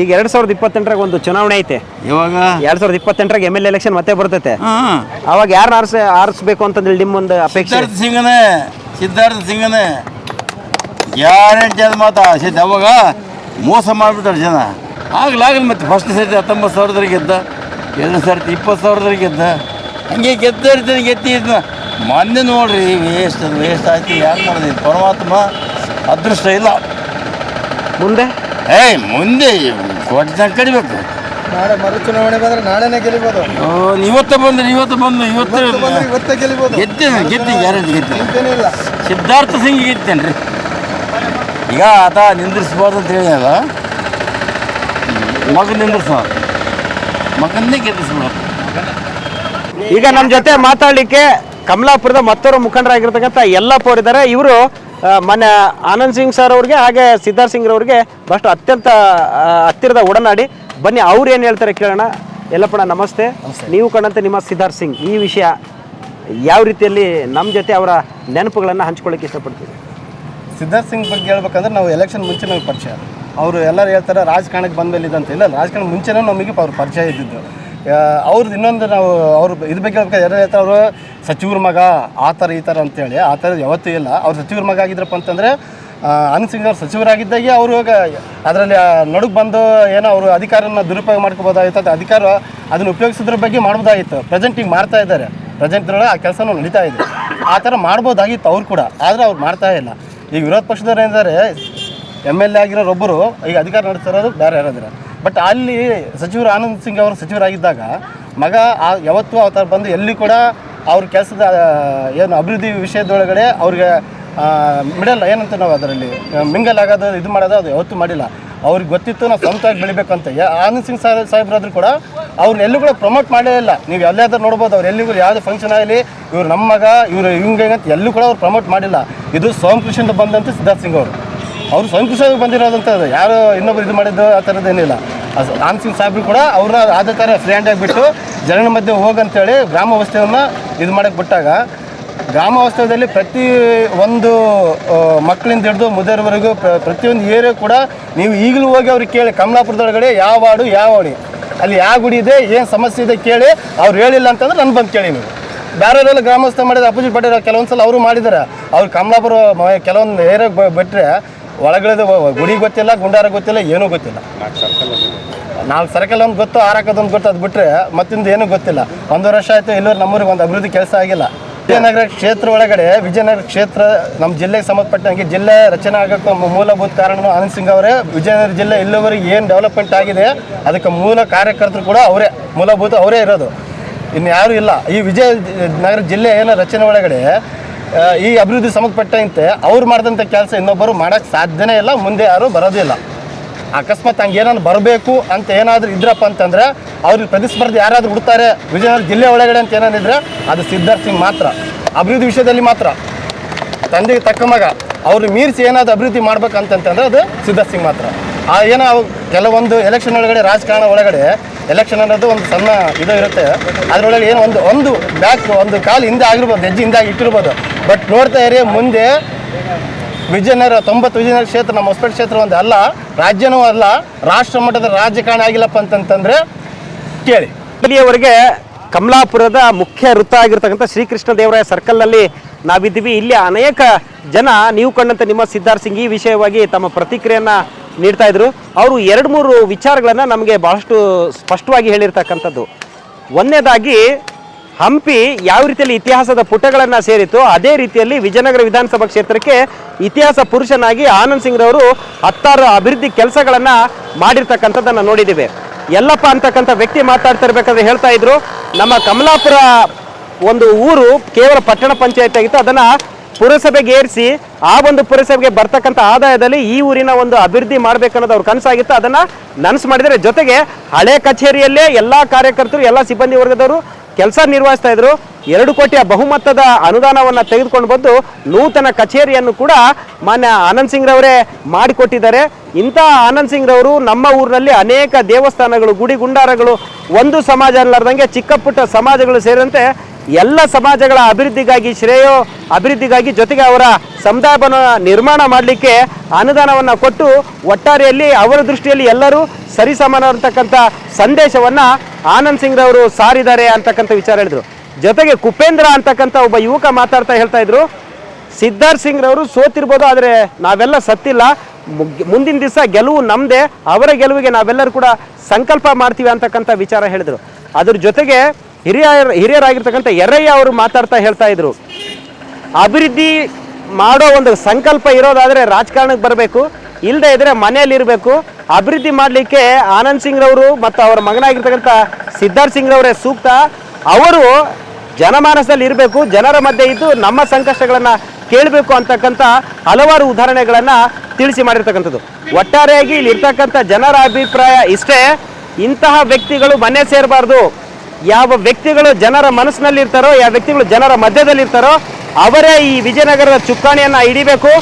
ಈಗ ಎರಡ್ ಸಾವಿರದ ಇಪ್ಪತ್ತೆಂಟರಾಗ ಒಂದು ಚುನಾವಣೆ ಐತೆ. ಇವಾಗ ಎರಡ್ ಸಾವಿರದ ಇಪ್ಪತ್ತೆಂಟರಾಗ ಎಂ ಎಲ್ ಎಲೆಕ್ಷನ್ ಮತ್ತೆ ಬರ್ತೈತೆ. ಹಾಂ ಅವಾಗ ಯಾರು ಆರಿಸ ಆರಿಸ್ಬೇಕು ಅಂತಂದೇಳಿ ನಿಮ್ಮೊಂದು ಅಪೇಕ್ಷೆ? ಸಿದ್ಧಾರ್ಥ ಸಿಂಗನೇ ಸಿದ್ಧಾರ್ಥ ಸಿಂಗನೇ. ಗ್ಯಾರಂಟಿ ಅದು ಮಾತಾ? ಸಿದ್ಧ ಅವಾಗ ಮೋಸ ಮಾಡಿಬಿಟ್ಟಾರೆ ಜನ. ಆಗ್ಲಾಗಲಿ ಮತ್ತೆ ಫಸ್ಟ್ ಸರ್ತಿ ಹತ್ತೊಂಬತ್ತು ಸಾವಿರದ್ರ ಗೆದ್ದ ಎರಡನೇ ಸರ್ತಿ ಇಪ್ಪತ್ತು ಸಾವಿರದ್ರ ಗೆದ್ದ ಹಂಗೆ ಗೆದ್ದ ಇರ್ತೀನಿ ಗೆದ್ದಿ ಇದ್ನ ಮೊನ್ನೆ ನೋಡ್ರಿ ವೇಸ್ಟ್ ಅದು ವೇಸ್ಟ್ ಆಯ್ತು ಯಾಕೆ ಮಾಡಿದೆ ಪರಮಾತ್ಮ ಅದೃಷ್ಟ ಇಲ್ಲ. ಮುಂದೆ? ಏಯ್ ಮುಂದೆ ಕೋಟಿ ಜನ ಕಡಿಬೇಕು. ನಾಳೆ ಮರು ಚುನಾವಣೆ ಬಂದ್ರೆ ನಾಳೆನೇ ಗೆಲ್ಲಿಬೋದು. ಓ, ಇವತ್ತು ಬಂದ್ರೆ ಇವತ್ತು ಬಂದು ಇವತ್ತು ಇವತ್ತೇ ಗೆಲ್ಲಿಬೋದು. ಗೆದ್ದೇನೆ ಗೆದ್ದಿ ಗ್ಯಾರಂಟಿ ಗೆದ್ದೆ? ಸಿದ್ಧಾರ್ಥ ಸಿಂಗ್ ಗೆದ್ದೇನೆ ರೀ ಈಗ ಆತ ನಿಂದಿರಿಸ್ಬಾರ್ದು ಅಂತ ಹೇಳಿದಲ್ಲ ಮಗನ್ನೇ ಗೆದ್ದಿಸ್ಬಿಡ ಈಗ ನಮ್ಮ ಜೊತೆ ಮಾತಾಡಲಿಕ್ಕೆ ಕಮಲಾಪುರದ ಮತ್ತೊಬ್ಬರು ಮುಖಂಡರಾಗಿರ್ತಕ್ಕಂಥ ಯಲ್ಲಪ್ಪ ಅವರಿದ್ದಾರೆ. ಇವರು ಮೊನ್ನೆ ಆನಂದ್ ಸಿಂಗ್ ಸರ್ ಅವ್ರಿಗೆ ಹಾಗೆ ಸಿದ್ಧಾರ್ಥ್ ಸಿಂಗ್ ಅವ್ರಿಗೆ ಬಹಳಷ್ಟು ಅತ್ಯಂತ ಹತ್ತಿರದ ಒಡನಾಡಿ. ಬನ್ನಿ ಅವ್ರು ಏನು ಹೇಳ್ತಾರೆ ಕೇಳೋಣ. ಎಲ್ಲಪ್ಪಣ ನಮಸ್ತೆ. ನೀವು ಕಂಡಂತೆ ನಿಮ್ಮ ಸಿದ್ಧಾರ್ಥ್ ಸಿಂಗ್ ಈ ವಿಷಯ ಯಾವ ರೀತಿಯಲ್ಲಿ ನಮ್ಮ ಜೊತೆ ಅವರ ನೆನಪುಗಳನ್ನು ಹಂಚ್ಕೊಳ್ಳಿಕ್ಕೆ ಇಷ್ಟಪಡ್ತೀವಿ ಸಿದ್ಧಾರ್ಥ್ ಸಿಂಗ್ ಬಗ್ಗೆ ಹೇಳ್ಬೇಕಂದ್ರೆ ನಾವು ಎಲೆಕ್ಷನ್ ಮುಂಚೆ ನಮಗೆ ಪರಿಚಯ. ಅವರು ಎಲ್ಲರೂ ಹೇಳ್ತಾರೆ ರಾಜಕಾರಣಕ್ಕೆ ಬಂದ ಮೇಲೆ ಇದಂತ ಇಲ್ಲ ರಾಜಕಾರಣ ಮುಂಚೆನೇ ನಮಗೆ ಅವ್ರ ಪರಿಚಯ ಇದ್ದಿದ್ದು. ಅವ್ರದ್ದು ಇನ್ನೊಂದು ನಾವು ಅವ್ರ ಇದ್ರ ಬಗ್ಗೆ ಹೇಳ್ಬೇಕಾದ್ರೆ ಯಾರು ಹೇಳ್ತಾರೆ, ಅವರು ಸಚಿವ್ರ ಮಗ, ಆ ಥರ ಈ ಥರ ಅಂತೇಳಿ. ಆ ಥರ ಯಾವತ್ತೂ ಇಲ್ಲ. ಅವ್ರು ಸಚಿವ್ರ ಮಗ ಆಗಿದ್ರಪ್ಪ ಅಂತಂದರೆ ಅನಂತ್ ಸಿಂಗ್ ಅವ್ರು ಸಚಿವರಾಗಿದ್ದಾಗೆ ಅವರು ಅದರಲ್ಲಿ ನಡುಗೆ ಬಂದು ಏನೋ ಅವರು ಅಧಿಕಾರನ ದುರುಪಯೋಗ ಮಾಡ್ಕೋಬೋದಾಗಿತ್ತು ಅದು ಅಧಿಕಾರ ಅದನ್ನು ಉಪಯೋಗಿಸೋದ್ರ ಬಗ್ಗೆ ಮಾಡ್ಬೋದಾಗಿತ್ತು. ಪ್ರೆಸೆಂಟ್ ಈಗ ಮಾಡ್ತಾ ಇದ್ದಾರೆ. ಪ್ರೆಸೆಂಟ್ ಆ ಕೆಲಸನೂ ನಡೀತಾ ಇದೆ. ಆ ಥರ ಮಾಡ್ಬೋದಾಗಿತ್ತು ಅವ್ರು ಕೂಡ. ಆದರೆ ಅವ್ರು ಮಾಡ್ತಾ ಇಲ್ಲ. ಈಗ ವಿರೋಧ ಪಕ್ಷದವ್ರು ಏನಿದ್ದಾರೆ ಎಂ ಎಲ್ ಎ ಆಗಿರೋರೊಬ್ಬರು, ಈಗ ಅಧಿಕಾರ ನಡೆಸ್ತಿರೋದು ಬೇರೆ ಯಾರಾದ್ರೆ. ಬಟ್ ಅಲ್ಲಿ ಸಚಿವರು ಆನಂದ್ ಸಿಂಗ್ ಅವರು ಸಚಿವರಾಗಿದ್ದಾಗ, ಮಗ ಆ ಯಾವತ್ತೂ ಥರ ಬಂದು ಎಲ್ಲಿ ಕೂಡ ಅವ್ರ ಕೆಲಸದ ಏನು ಅಭಿವೃದ್ಧಿ ವಿಷಯದೊಳಗಡೆ ಅವ್ರಿಗೆ ಮಿಡಲ್ ಏನಂತ ನಾವು ಅದರಲ್ಲಿ, ಮಿಂಗಲ್ ಆಗೋದು, ಇದು ಮಾಡೋದು ಅದು ಯಾವತ್ತೂ ಮಾಡಿಲ್ಲ. ಅವ್ರಿಗೆ ಗೊತ್ತಿತ್ತು ನಾವು ಸ್ವಂತವಾಗಿ ಬೆಳಿಬೇಕಂತ. ಆನಂದ್ ಸಿಂಗ್ ಸಾಹೇಬ್ ಸಾಹೇಬ್ರಾದ್ರೂ ಕೂಡ ಅವ್ರನ್ನ ಎಲ್ಲೂ ಕೂಡ ಪ್ರಮೋಟ್ ಮಾಡೇ ಇಲ್ಲ. ನೀವು ಎಲ್ಲಾದ್ರೂ ನೋಡ್ಬೋದು, ಅವ್ರು ಎಲ್ಲಿಗೂ ಯಾವುದೇ ಫಂಕ್ಷನ್ ಆಗಲಿ, ಇವ್ರು ನಮ್ಮ ಮಗ, ಇವರು ಹಿಂಗೆ ಅಂತ ಎಲ್ಲೂ ಕೂಡ ಅವ್ರು ಪ್ರಮೋಟ್ ಮಾಡಿಲ್ಲ. ಇದು ಸ್ವಯಂ ಕೃಷಿಯಿಂದ ಬಂದಂತ ಸಿದ್ಧಾರ್ಥ್ ಸಿಂಗ್ ಅವರು. ಅವರು ಕೃಷಿಯಾಗಿ ಬಂದಿರೋದಂಥದ್ದು ಯಾರು ಇನ್ನೊಬ್ರು ಇದು ಮಾಡಿದ್ದು ಆ ಥರದ್ದೇನಿಲ್ಲ ಆನಂದ್ ಸಿಂಗ್ ಸಾಹೇಬ್ರು ಕೂಡ ಅವ್ರನ್ನ ಅದೇ ಥರ ಫ್ರೆಂಡ್ ಆಗಿಬಿಟ್ಟು ಜನರ ಮಧ್ಯೆ ಹೋಗಂತೇಳಿ ಗ್ರಾಮ ವ್ಯವಸ್ಥೆಯನ್ನು ಇದು ಮಾಡಕ್ಕೆ ಬಿಟ್ಟಾಗ ಗ್ರಾಮ ವಾಸ್ತವ್ಯದಲ್ಲಿ ಪ್ರತಿ ಒಂದು ಮಕ್ಕಳಿಂದ ಹಿಡಿದು ಮುದಿಯವರೆಗೂ ಪ್ರತಿಯೊಂದು ಏರಿಯಾ ಕೂಡ ನೀವು ಈಗಲೂ ಹೋಗಿ ಅವ್ರಿಗೆ ಕೇಳಿ. ಕಮಲಾಪುರದೊಳಗಡೆ ಯಾವ ವಾರ್ಡು ಯಾವ ಓಣಿ ಅಲ್ಲಿ ಯಾವ ಗುಡಿ ಇದೆ ಏನು ಸಮಸ್ಯೆ ಇದೆ ಕೇಳಿ ಅವ್ರು ಹೇಳಿಲ್ಲ ಅಂತಂದ್ರೆ ನನ್ನ ಬಂದು ಕೇಳಿ ನೀವು ಬೇರೆಯವರೆಲ್ಲ ಗ್ರಾಮಸ್ಥ ಮಾಡಿದ ಅಪೋಸಿಟ್ ಮಾಡಿರೋ ಕೆಲವೊಂದು ಸಲ ಅವರು ಮಾಡಿದ್ದಾರೆ ಅವ್ರು ಕಮಲಾಪುರ ಕೆಲವೊಂದು ಏರಿಯಾಗೆ ಬಿಟ್ಟರೆ ಒಳಗಡೆ ಗುಡಿ ಗೊತ್ತಿಲ್ಲ ಗುಂಡಾರ ಗೊತ್ತಿಲ್ಲ ಏನೂ ಗೊತ್ತಿಲ್ಲ. ನಾಲ್ಕು ಸರ್ಕಲ್ ಒಂದು ಗೊತ್ತು ಆರಾಕೋದೊಂದು ಗೊತ್ತು ಅದು ಬಿಟ್ಟರೆ ಮತ್ತಿಂದ ಏನೂ ಗೊತ್ತಿಲ್ಲ. ಒಂದು ವರ್ಷ ಆಯಿತು ಎಲ್ಲರೂ ನಮ್ಮೂರಿಗೆ ಒಂದು ಅಭಿವೃದ್ಧಿ ಕೆಲಸ ಆಗಿಲ್ಲ. ವಿಜಯನಗರ ಕ್ಷೇತ್ರ ಒಳಗಡೆ, ವಿಜಯನಗರ ಕ್ಷೇತ್ರ ನಮ್ಮ ಜಿಲ್ಲೆಗೆ ಸಂಬಂಧಪಟ್ಟಂಗೆ ಜಿಲ್ಲೆ ರಚನೆ ಆಗಕ್ಕೆ ಮೂಲಭೂತ ಕಾರಣನು ಆನಂದ್ ಸಿಂಗ್ ಅವರೇ. ವಿಜಯನಗರ ಜಿಲ್ಲೆ ಇಲ್ಲಿವರೆಗೆ ಏನು ಡೆವಲಪ್ಮೆಂಟ್ ಆಗಿದೆ, ಅದಕ್ಕೆ ಮೂಲ ಕಾರ್ಯಕರ್ತರು ಕೂಡ ಅವರೇ, ಮೂಲಭೂತ ಅವರೇ ಇರೋದು. ಇನ್ನು ಯಾರೂ ಇಲ್ಲ. ಈ ವಿಜಯನಗರ ಜಿಲ್ಲೆ ಏನೋ ರಚನೆ ಒಳಗಡೆ ಈ ಅಭಿವೃದ್ಧಿ ಸಂಬಂಧಪಟ್ಟಂತೆ ಅವ್ರು ಮಾಡಿದಂಥ ಕೆಲಸ ಇನ್ನೊಬ್ಬರು ಮಾಡೋಕ್ಕೆ ಸಾಧ್ಯನೇ ಇಲ್ಲ, ಮುಂದೆ ಯಾರೂ ಬರೋದಿಲ್ಲ. ಅಕಸ್ಮಾತ್ ಹಂಗೆ ಏನಾದ್ರು ಬರಬೇಕು ಅಂತ ಏನಾದರೂ ಇದ್ರಪ್ಪ ಅಂತಂದ್ರೆ ಅವ್ರಿಗೆ ಪ್ರತಿಸ್ಪರ್ಧಿ ಯಾರಾದರೂ ಹುಡ್ತಾರೆ, ವಿಜಯನಗರ ಜಿಲ್ಲೆ ಒಳಗಡೆ ಅಂತ ಏನಾದಿದ್ರೆ ಅದು ಸಿದ್ಧಾರ್ಥ್ ಸಿಂಗ್ ಮಾತ್ರ. ಅಭಿವೃದ್ಧಿ ವಿಷಯದಲ್ಲಿ ಮಾತ್ರ. ತಂದೆಗೆ ತಕ್ಕ ಮಗ. ಅವ್ರು ಮೀರಿಸಿ ಏನಾದರೂ ಅಭಿವೃದ್ಧಿ ಮಾಡ್ಬೇಕಂತಂತಂದ್ರೆ ಅದು ಸಿದ್ಧಾರ್ಥ ಸಿಂಗ್ ಮಾತ್ರ. ಆ, ಏನೋ ಕೆಲವೊಂದು ಎಲೆಕ್ಷನ್ ಒಳಗಡೆ, ರಾಜಕಾರಣ ಒಳಗಡೆ ಎಲೆಕ್ಷನ್ ಅನ್ನೋದು ಒಂದು ಸಣ್ಣ ಇದು ಇರುತ್ತೆ. ಅದರೊಳಗೆ ಏನು ಒಂದು ಒಂದು ಬ್ಯಾಕ್ ಒಂದು ಕಾಲು ಹಿಂದೆ ಆಗಿರ್ಬೋದು, ಹೆಜ್ಜೆ ಹಿಂದೆ ಇಟ್ಟಿರ್ಬೋದು ಬಟ್ ನೋಡ್ತಾ ಇರಿ, ಮುಂದೆ ವಿಜಯನಗರ, ತೊಂಬತ್ತು ವಿಜಯನಗರ ಕ್ಷೇತ್ರ, ನಮ್ಮ ಹೊಸಪೇಟೆ ಕ್ಷೇತ್ರ ಒಂದು ಅಲ್ಲ, ರಾಜ್ಯನೂ ಅಲ್ಲ, ರಾಷ್ಟ್ರ ಮಟ್ಟದ ರಾಜಕಾರಣ ಆಗಿಲ್ಲಪ್ಪ ಅಂತಂತಂದ್ರೆ ಕೇಳಿ. ಇಲ್ಲಿಯವರೆಗೆ ಕಮಲಾಪುರದ ಮುಖ್ಯ ವೃತ್ತ ಆಗಿರ್ತಕ್ಕಂಥ ಶ್ರೀಕೃಷ್ಣ ದೇವರಾಯ ಸರ್ಕಲ್ನಲ್ಲಿ ನಾವಿದ್ದೀವಿ. ಇಲ್ಲಿ ಅನೇಕ ಜನ ನೀವು ಕಂಡಂತೆ ನಿಮ್ಮ ಸಿದ್ಧಾರ್ಥ್ ಸಿಂಗ್ ಈ ವಿಷಯವಾಗಿ ತಮ್ಮ ಪ್ರತಿಕ್ರಿಯೆಯನ್ನ ನೀಡ್ತಾ ಇದ್ರು. ಅವರು ಎರಡು ಮೂರು ವಿಚಾರಗಳನ್ನು ನಮಗೆ ಬಹಳಷ್ಟು ಸ್ಪಷ್ಟವಾಗಿ ಹೇಳಿರ್ತಕ್ಕಂಥದ್ದು. ಒಂದನೇದಾಗಿ ಹಂಪಿ ಯಾವ ರೀತಿಯಲ್ಲಿ ಇತಿಹಾಸದ ಪುಟಗಳನ್ನು ಸೇರಿತು ಅದೇ ರೀತಿಯಲ್ಲಿ ವಿಜಯನಗರ ವಿಧಾನಸಭಾ ಕ್ಷೇತ್ರಕ್ಕೆ ಇತಿಹಾಸ ಪುರುಷನಾಗಿ ಆನಂದ್ ಸಿಂಗ್ ರವರು ಹತ್ತಾರು ಅಭಿವೃದ್ಧಿ ಕೆಲಸಗಳನ್ನು ಮಾಡಿರ್ತಕ್ಕಂಥದ್ದನ್ನು ನೋಡಿದ್ದೀವಿ. ಎಲ್ಲಪ್ಪ ಅಂತಕ್ಕಂಥ ವ್ಯಕ್ತಿ ಮಾತಾಡ್ತಾ ಇರಬೇಕಾದ್ರೆ ಹೇಳ್ತಾ ಇದ್ರು, ನಮ್ಮ ಕಮಲಾಪುರ ಒಂದು ಊರು ಕೇವಲ ಪಟ್ಟಣ ಪಂಚಾಯತ್ ಆಗಿತ್ತು. ಅದನ್ನ ಪುರಸಭೆಗೆ ಏರಿಸಿ ಆ ಒಂದು ಪುರಸಭೆಗೆ ಬರ್ತಕ್ಕಂಥ ಆದಾಯದಲ್ಲಿ ಈ ಊರಿನ ಒಂದು ಅಭಿವೃದ್ಧಿ ಮಾಡ್ಬೇಕನ್ನೋದು ಅವ್ರ ಕನಸಾಗಿತ್ತು. ಅದನ್ನ ನನಸು ಮಾಡಿದರೆ ಜೊತೆಗೆ ಹಳೆ ಕಚೇರಿಯಲ್ಲೇ ಎಲ್ಲಾ ಕಾರ್ಯಕರ್ತರು, ಎಲ್ಲ ಸಿಬ್ಬಂದಿ ವರ್ಗದವರು ಕೆಲಸ ನಿರ್ವಹಿಸ್ತಾ ಇದ್ರು. ಎರಡು ಕೋಟಿಯ ಬಹುಮತದ ಅನುದಾನವನ್ನು ತೆಗೆದುಕೊಂಡು ಬಂದು ನೂತನ ಕಚೇರಿಯನ್ನು ಕೂಡ ಮಾನ್ಯ ಆನಂದ್ ಸಿಂಗ್ ರವರೇ ಮಾಡಿಕೊಟ್ಟಿದ್ದಾರೆ. ಇಂಥ ಆನಂದ್ ಸಿಂಗ್ ರವರು ನಮ್ಮ ಊರಿನಲ್ಲಿ ಅನೇಕ ದೇವಸ್ಥಾನಗಳು, ಗುಡಿ ಗುಂಡಾರಗಳು, ಒಂದು ಸಮಾಜ ಅಲ್ಲಾರ್ದಂಗೆ ಚಿಕ್ಕ ಪುಟ್ಟ ಸಮಾಜಗಳು ಸೇರಿದಂತೆ ಎಲ್ಲ ಸಮಾಜಗಳ ಅಭಿವೃದ್ಧಿಗಾಗಿ, ಶ್ರೇಯೋ ಅಭಿವೃದ್ಧಿಗಾಗಿ ಜೊತೆಗೆ ಅವರ ಸಮುದಾಯ ಭವನ ನಿರ್ಮಾಣ ಮಾಡಲಿಕ್ಕೆ ಅನುದಾನವನ್ನು ಕೊಟ್ಟು ಒಟ್ಟಾರೆಯಲ್ಲಿ ಅವರ ದೃಷ್ಟಿಯಲ್ಲಿ ಎಲ್ಲರೂ ಸರಿಸಮಾನ ಅಂತಕ್ಕಂಥ ಸಂದೇಶವನ್ನ ಆನಂದ್ ಸಿಂಗ್ ರವರು ಸಾರಿದ್ದಾರೆ ಅಂತಕ್ಕಂಥ ವಿಚಾರ ಹೇಳಿದ್ರು. ಜೊತೆಗೆ ಕುಪೇಂದ್ರ ಅಂತಕ್ಕಂಥ ಒಬ್ಬ ಯುವಕ ಮಾತಾಡ್ತಾ ಹೇಳ್ತಾ ಇದ್ರು. ಸಿದ್ಧಾರ್ಥ್ ಸಿಂಗ್ ರವರು ಸೋತಿರ್ಬೋದು, ಆದರೆ ನಾವೆಲ್ಲ ಸತ್ತಿಲ್ಲ. ಮುಂದಿನ ದಿವಸ ಗೆಲುವು ನಮ್ಮದೇ ಅವರ ಗೆಲುವಿಗೆ ನಾವೆಲ್ಲರೂ ಕೂಡ ಸಂಕಲ್ಪ ಮಾಡ್ತೀವಿ ಅಂತಕ್ಕಂಥ ವಿಚಾರ ಹೇಳಿದರು. ಅದ್ರ ಜೊತೆಗೆ ಹಿರಿಯ, ಹಿರಿಯರಾಗಿರ್ತಕ್ಕಂಥ ಎರಯ್ಯ ಅವರು ಮಾತಾಡ್ತಾ ಹೇಳ್ತಾ ಇದ್ರು. ಅಭಿವೃದ್ಧಿ ಮಾಡೋ ಒಂದು ಸಂಕಲ್ಪ ಇರೋದಾದರೆ ರಾಜಕಾರಣಕ್ಕೆ ಬರಬೇಕು. ಇಲ್ಲದೆ ಇದ್ರೆ ಮನೆಯಲ್ಲಿ ಇರಬೇಕು. ಅಭಿವೃದ್ಧಿ ಮಾಡಲಿಕ್ಕೆ ಆನಂದ್ ಸಿಂಗ್ ರವರು ಮತ್ತು ಅವರ ಮಗನಾಗಿರ್ತಕ್ಕಂಥ ಸಿದ್ಧಾರ್ಥ ಸಿಂಗ್ ರವರೇ ಸೂಕ್ತ. ಅವರು ಜನಮಾನಸದಲ್ಲಿ ಇರಬೇಕು, ಜನರ ಮಧ್ಯೆ ಇದ್ದು ನಮ್ಮ ಸಂಕಷ್ಟಗಳನ್ನು ಕೇಳಬೇಕು ಅಂತಕ್ಕಂಥ ಹಲವಾರು ಉದಾಹರಣೆಗಳನ್ನು ತಿಳಿಸಿ ಮಾಡಿರ್ತಕ್ಕಂಥದ್ದು. ಒಟ್ಟಾರೆಯಾಗಿ ಇಲ್ಲಿ ಇರ್ತಕ್ಕಂಥ ಜನರ ಅಭಿಪ್ರಾಯ ಇಷ್ಟೇ. ಇಂತಹ ವ್ಯಕ್ತಿಗಳು ಮನೆ ಸೇರಬಾರ್ದು. ಯಾವ ವ್ಯಕ್ತಿಗಳು ಜನರ ಮನಸ್ಸಿನಲ್ಲಿ ಇರ್ತಾರೋ ಯಾವ ವ್ಯಕ್ತಿಗಳು ಜನರ ಮಧ್ಯದಲ್ಲಿ ಇರ್ತಾರೋ ಅವರೇ ಈ ವಿಜಯನಗರದ ಚುಕ್ಕಾಣಿಯನ್ನು ಹಿಡಿಬೇಕು.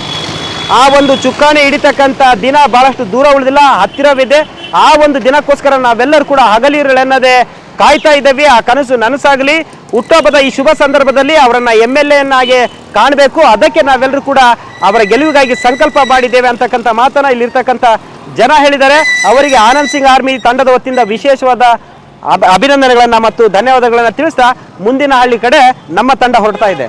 ಆ ಒಂದು ಚುಕ್ಕಾಣಿ ಹಿಡಿತಕ್ಕಂಥ ದಿನ ಬಹಳಷ್ಟು ದೂರ ಉಳಿದಿಲ್ಲ, ಹತ್ತಿರವಿದೆ. ಆ ಒಂದು ದಿನಕ್ಕೋಸ್ಕರ ನಾವೆಲ್ಲರೂ ಕೂಡ ಹಗಲಿರುಳೆನ್ನದೇ ಕಾಯ್ತಾ ಇದ್ದೇವೆ. ಆ ಕನಸು ನನಸಾಗಲಿ. ಹುಟ್ಟಹಬ್ಬದ ಈ ಶುಭ ಸಂದರ್ಭದಲ್ಲಿ ಅವರನ್ನ ಎಂ ಎಲ್ ಎನ್ನಾಗಿ ಕಾಣಬೇಕು. ಅದಕ್ಕೆ ನಾವೆಲ್ಲರೂ ಕೂಡ ಅವರ ಗೆಲುವಿಗಾಗಿ ಸಂಕಲ್ಪ ಮಾಡಿದ್ದೇವೆ ಅಂತಕ್ಕಂಥ ಮಾತನ್ನ ಇಲ್ಲಿರ್ತಕ್ಕಂಥ ಜನ ಹೇಳಿದ್ದಾರೆ. ಅವರಿಗೆ ಆನಂದ್ ಸಿಂಗ್ ಆರ್ಮಿ ತಂಡದ ವತಿಯಿಂದ ವಿಶೇಷವಾದ ಅಭ- ಅಭಿನಂದನೆಗಳನ್ನ ಮತ್ತು ಧನ್ಯವಾದಗಳನ್ನ ತಿಳಿಸ್ತಾ ಮುಂದಿನ ಹಳ್ಳಿ ಕಡೆ ನಮ್ಮ ತಂಡ ಹೊರಡ್ತಾ ಇದೆ.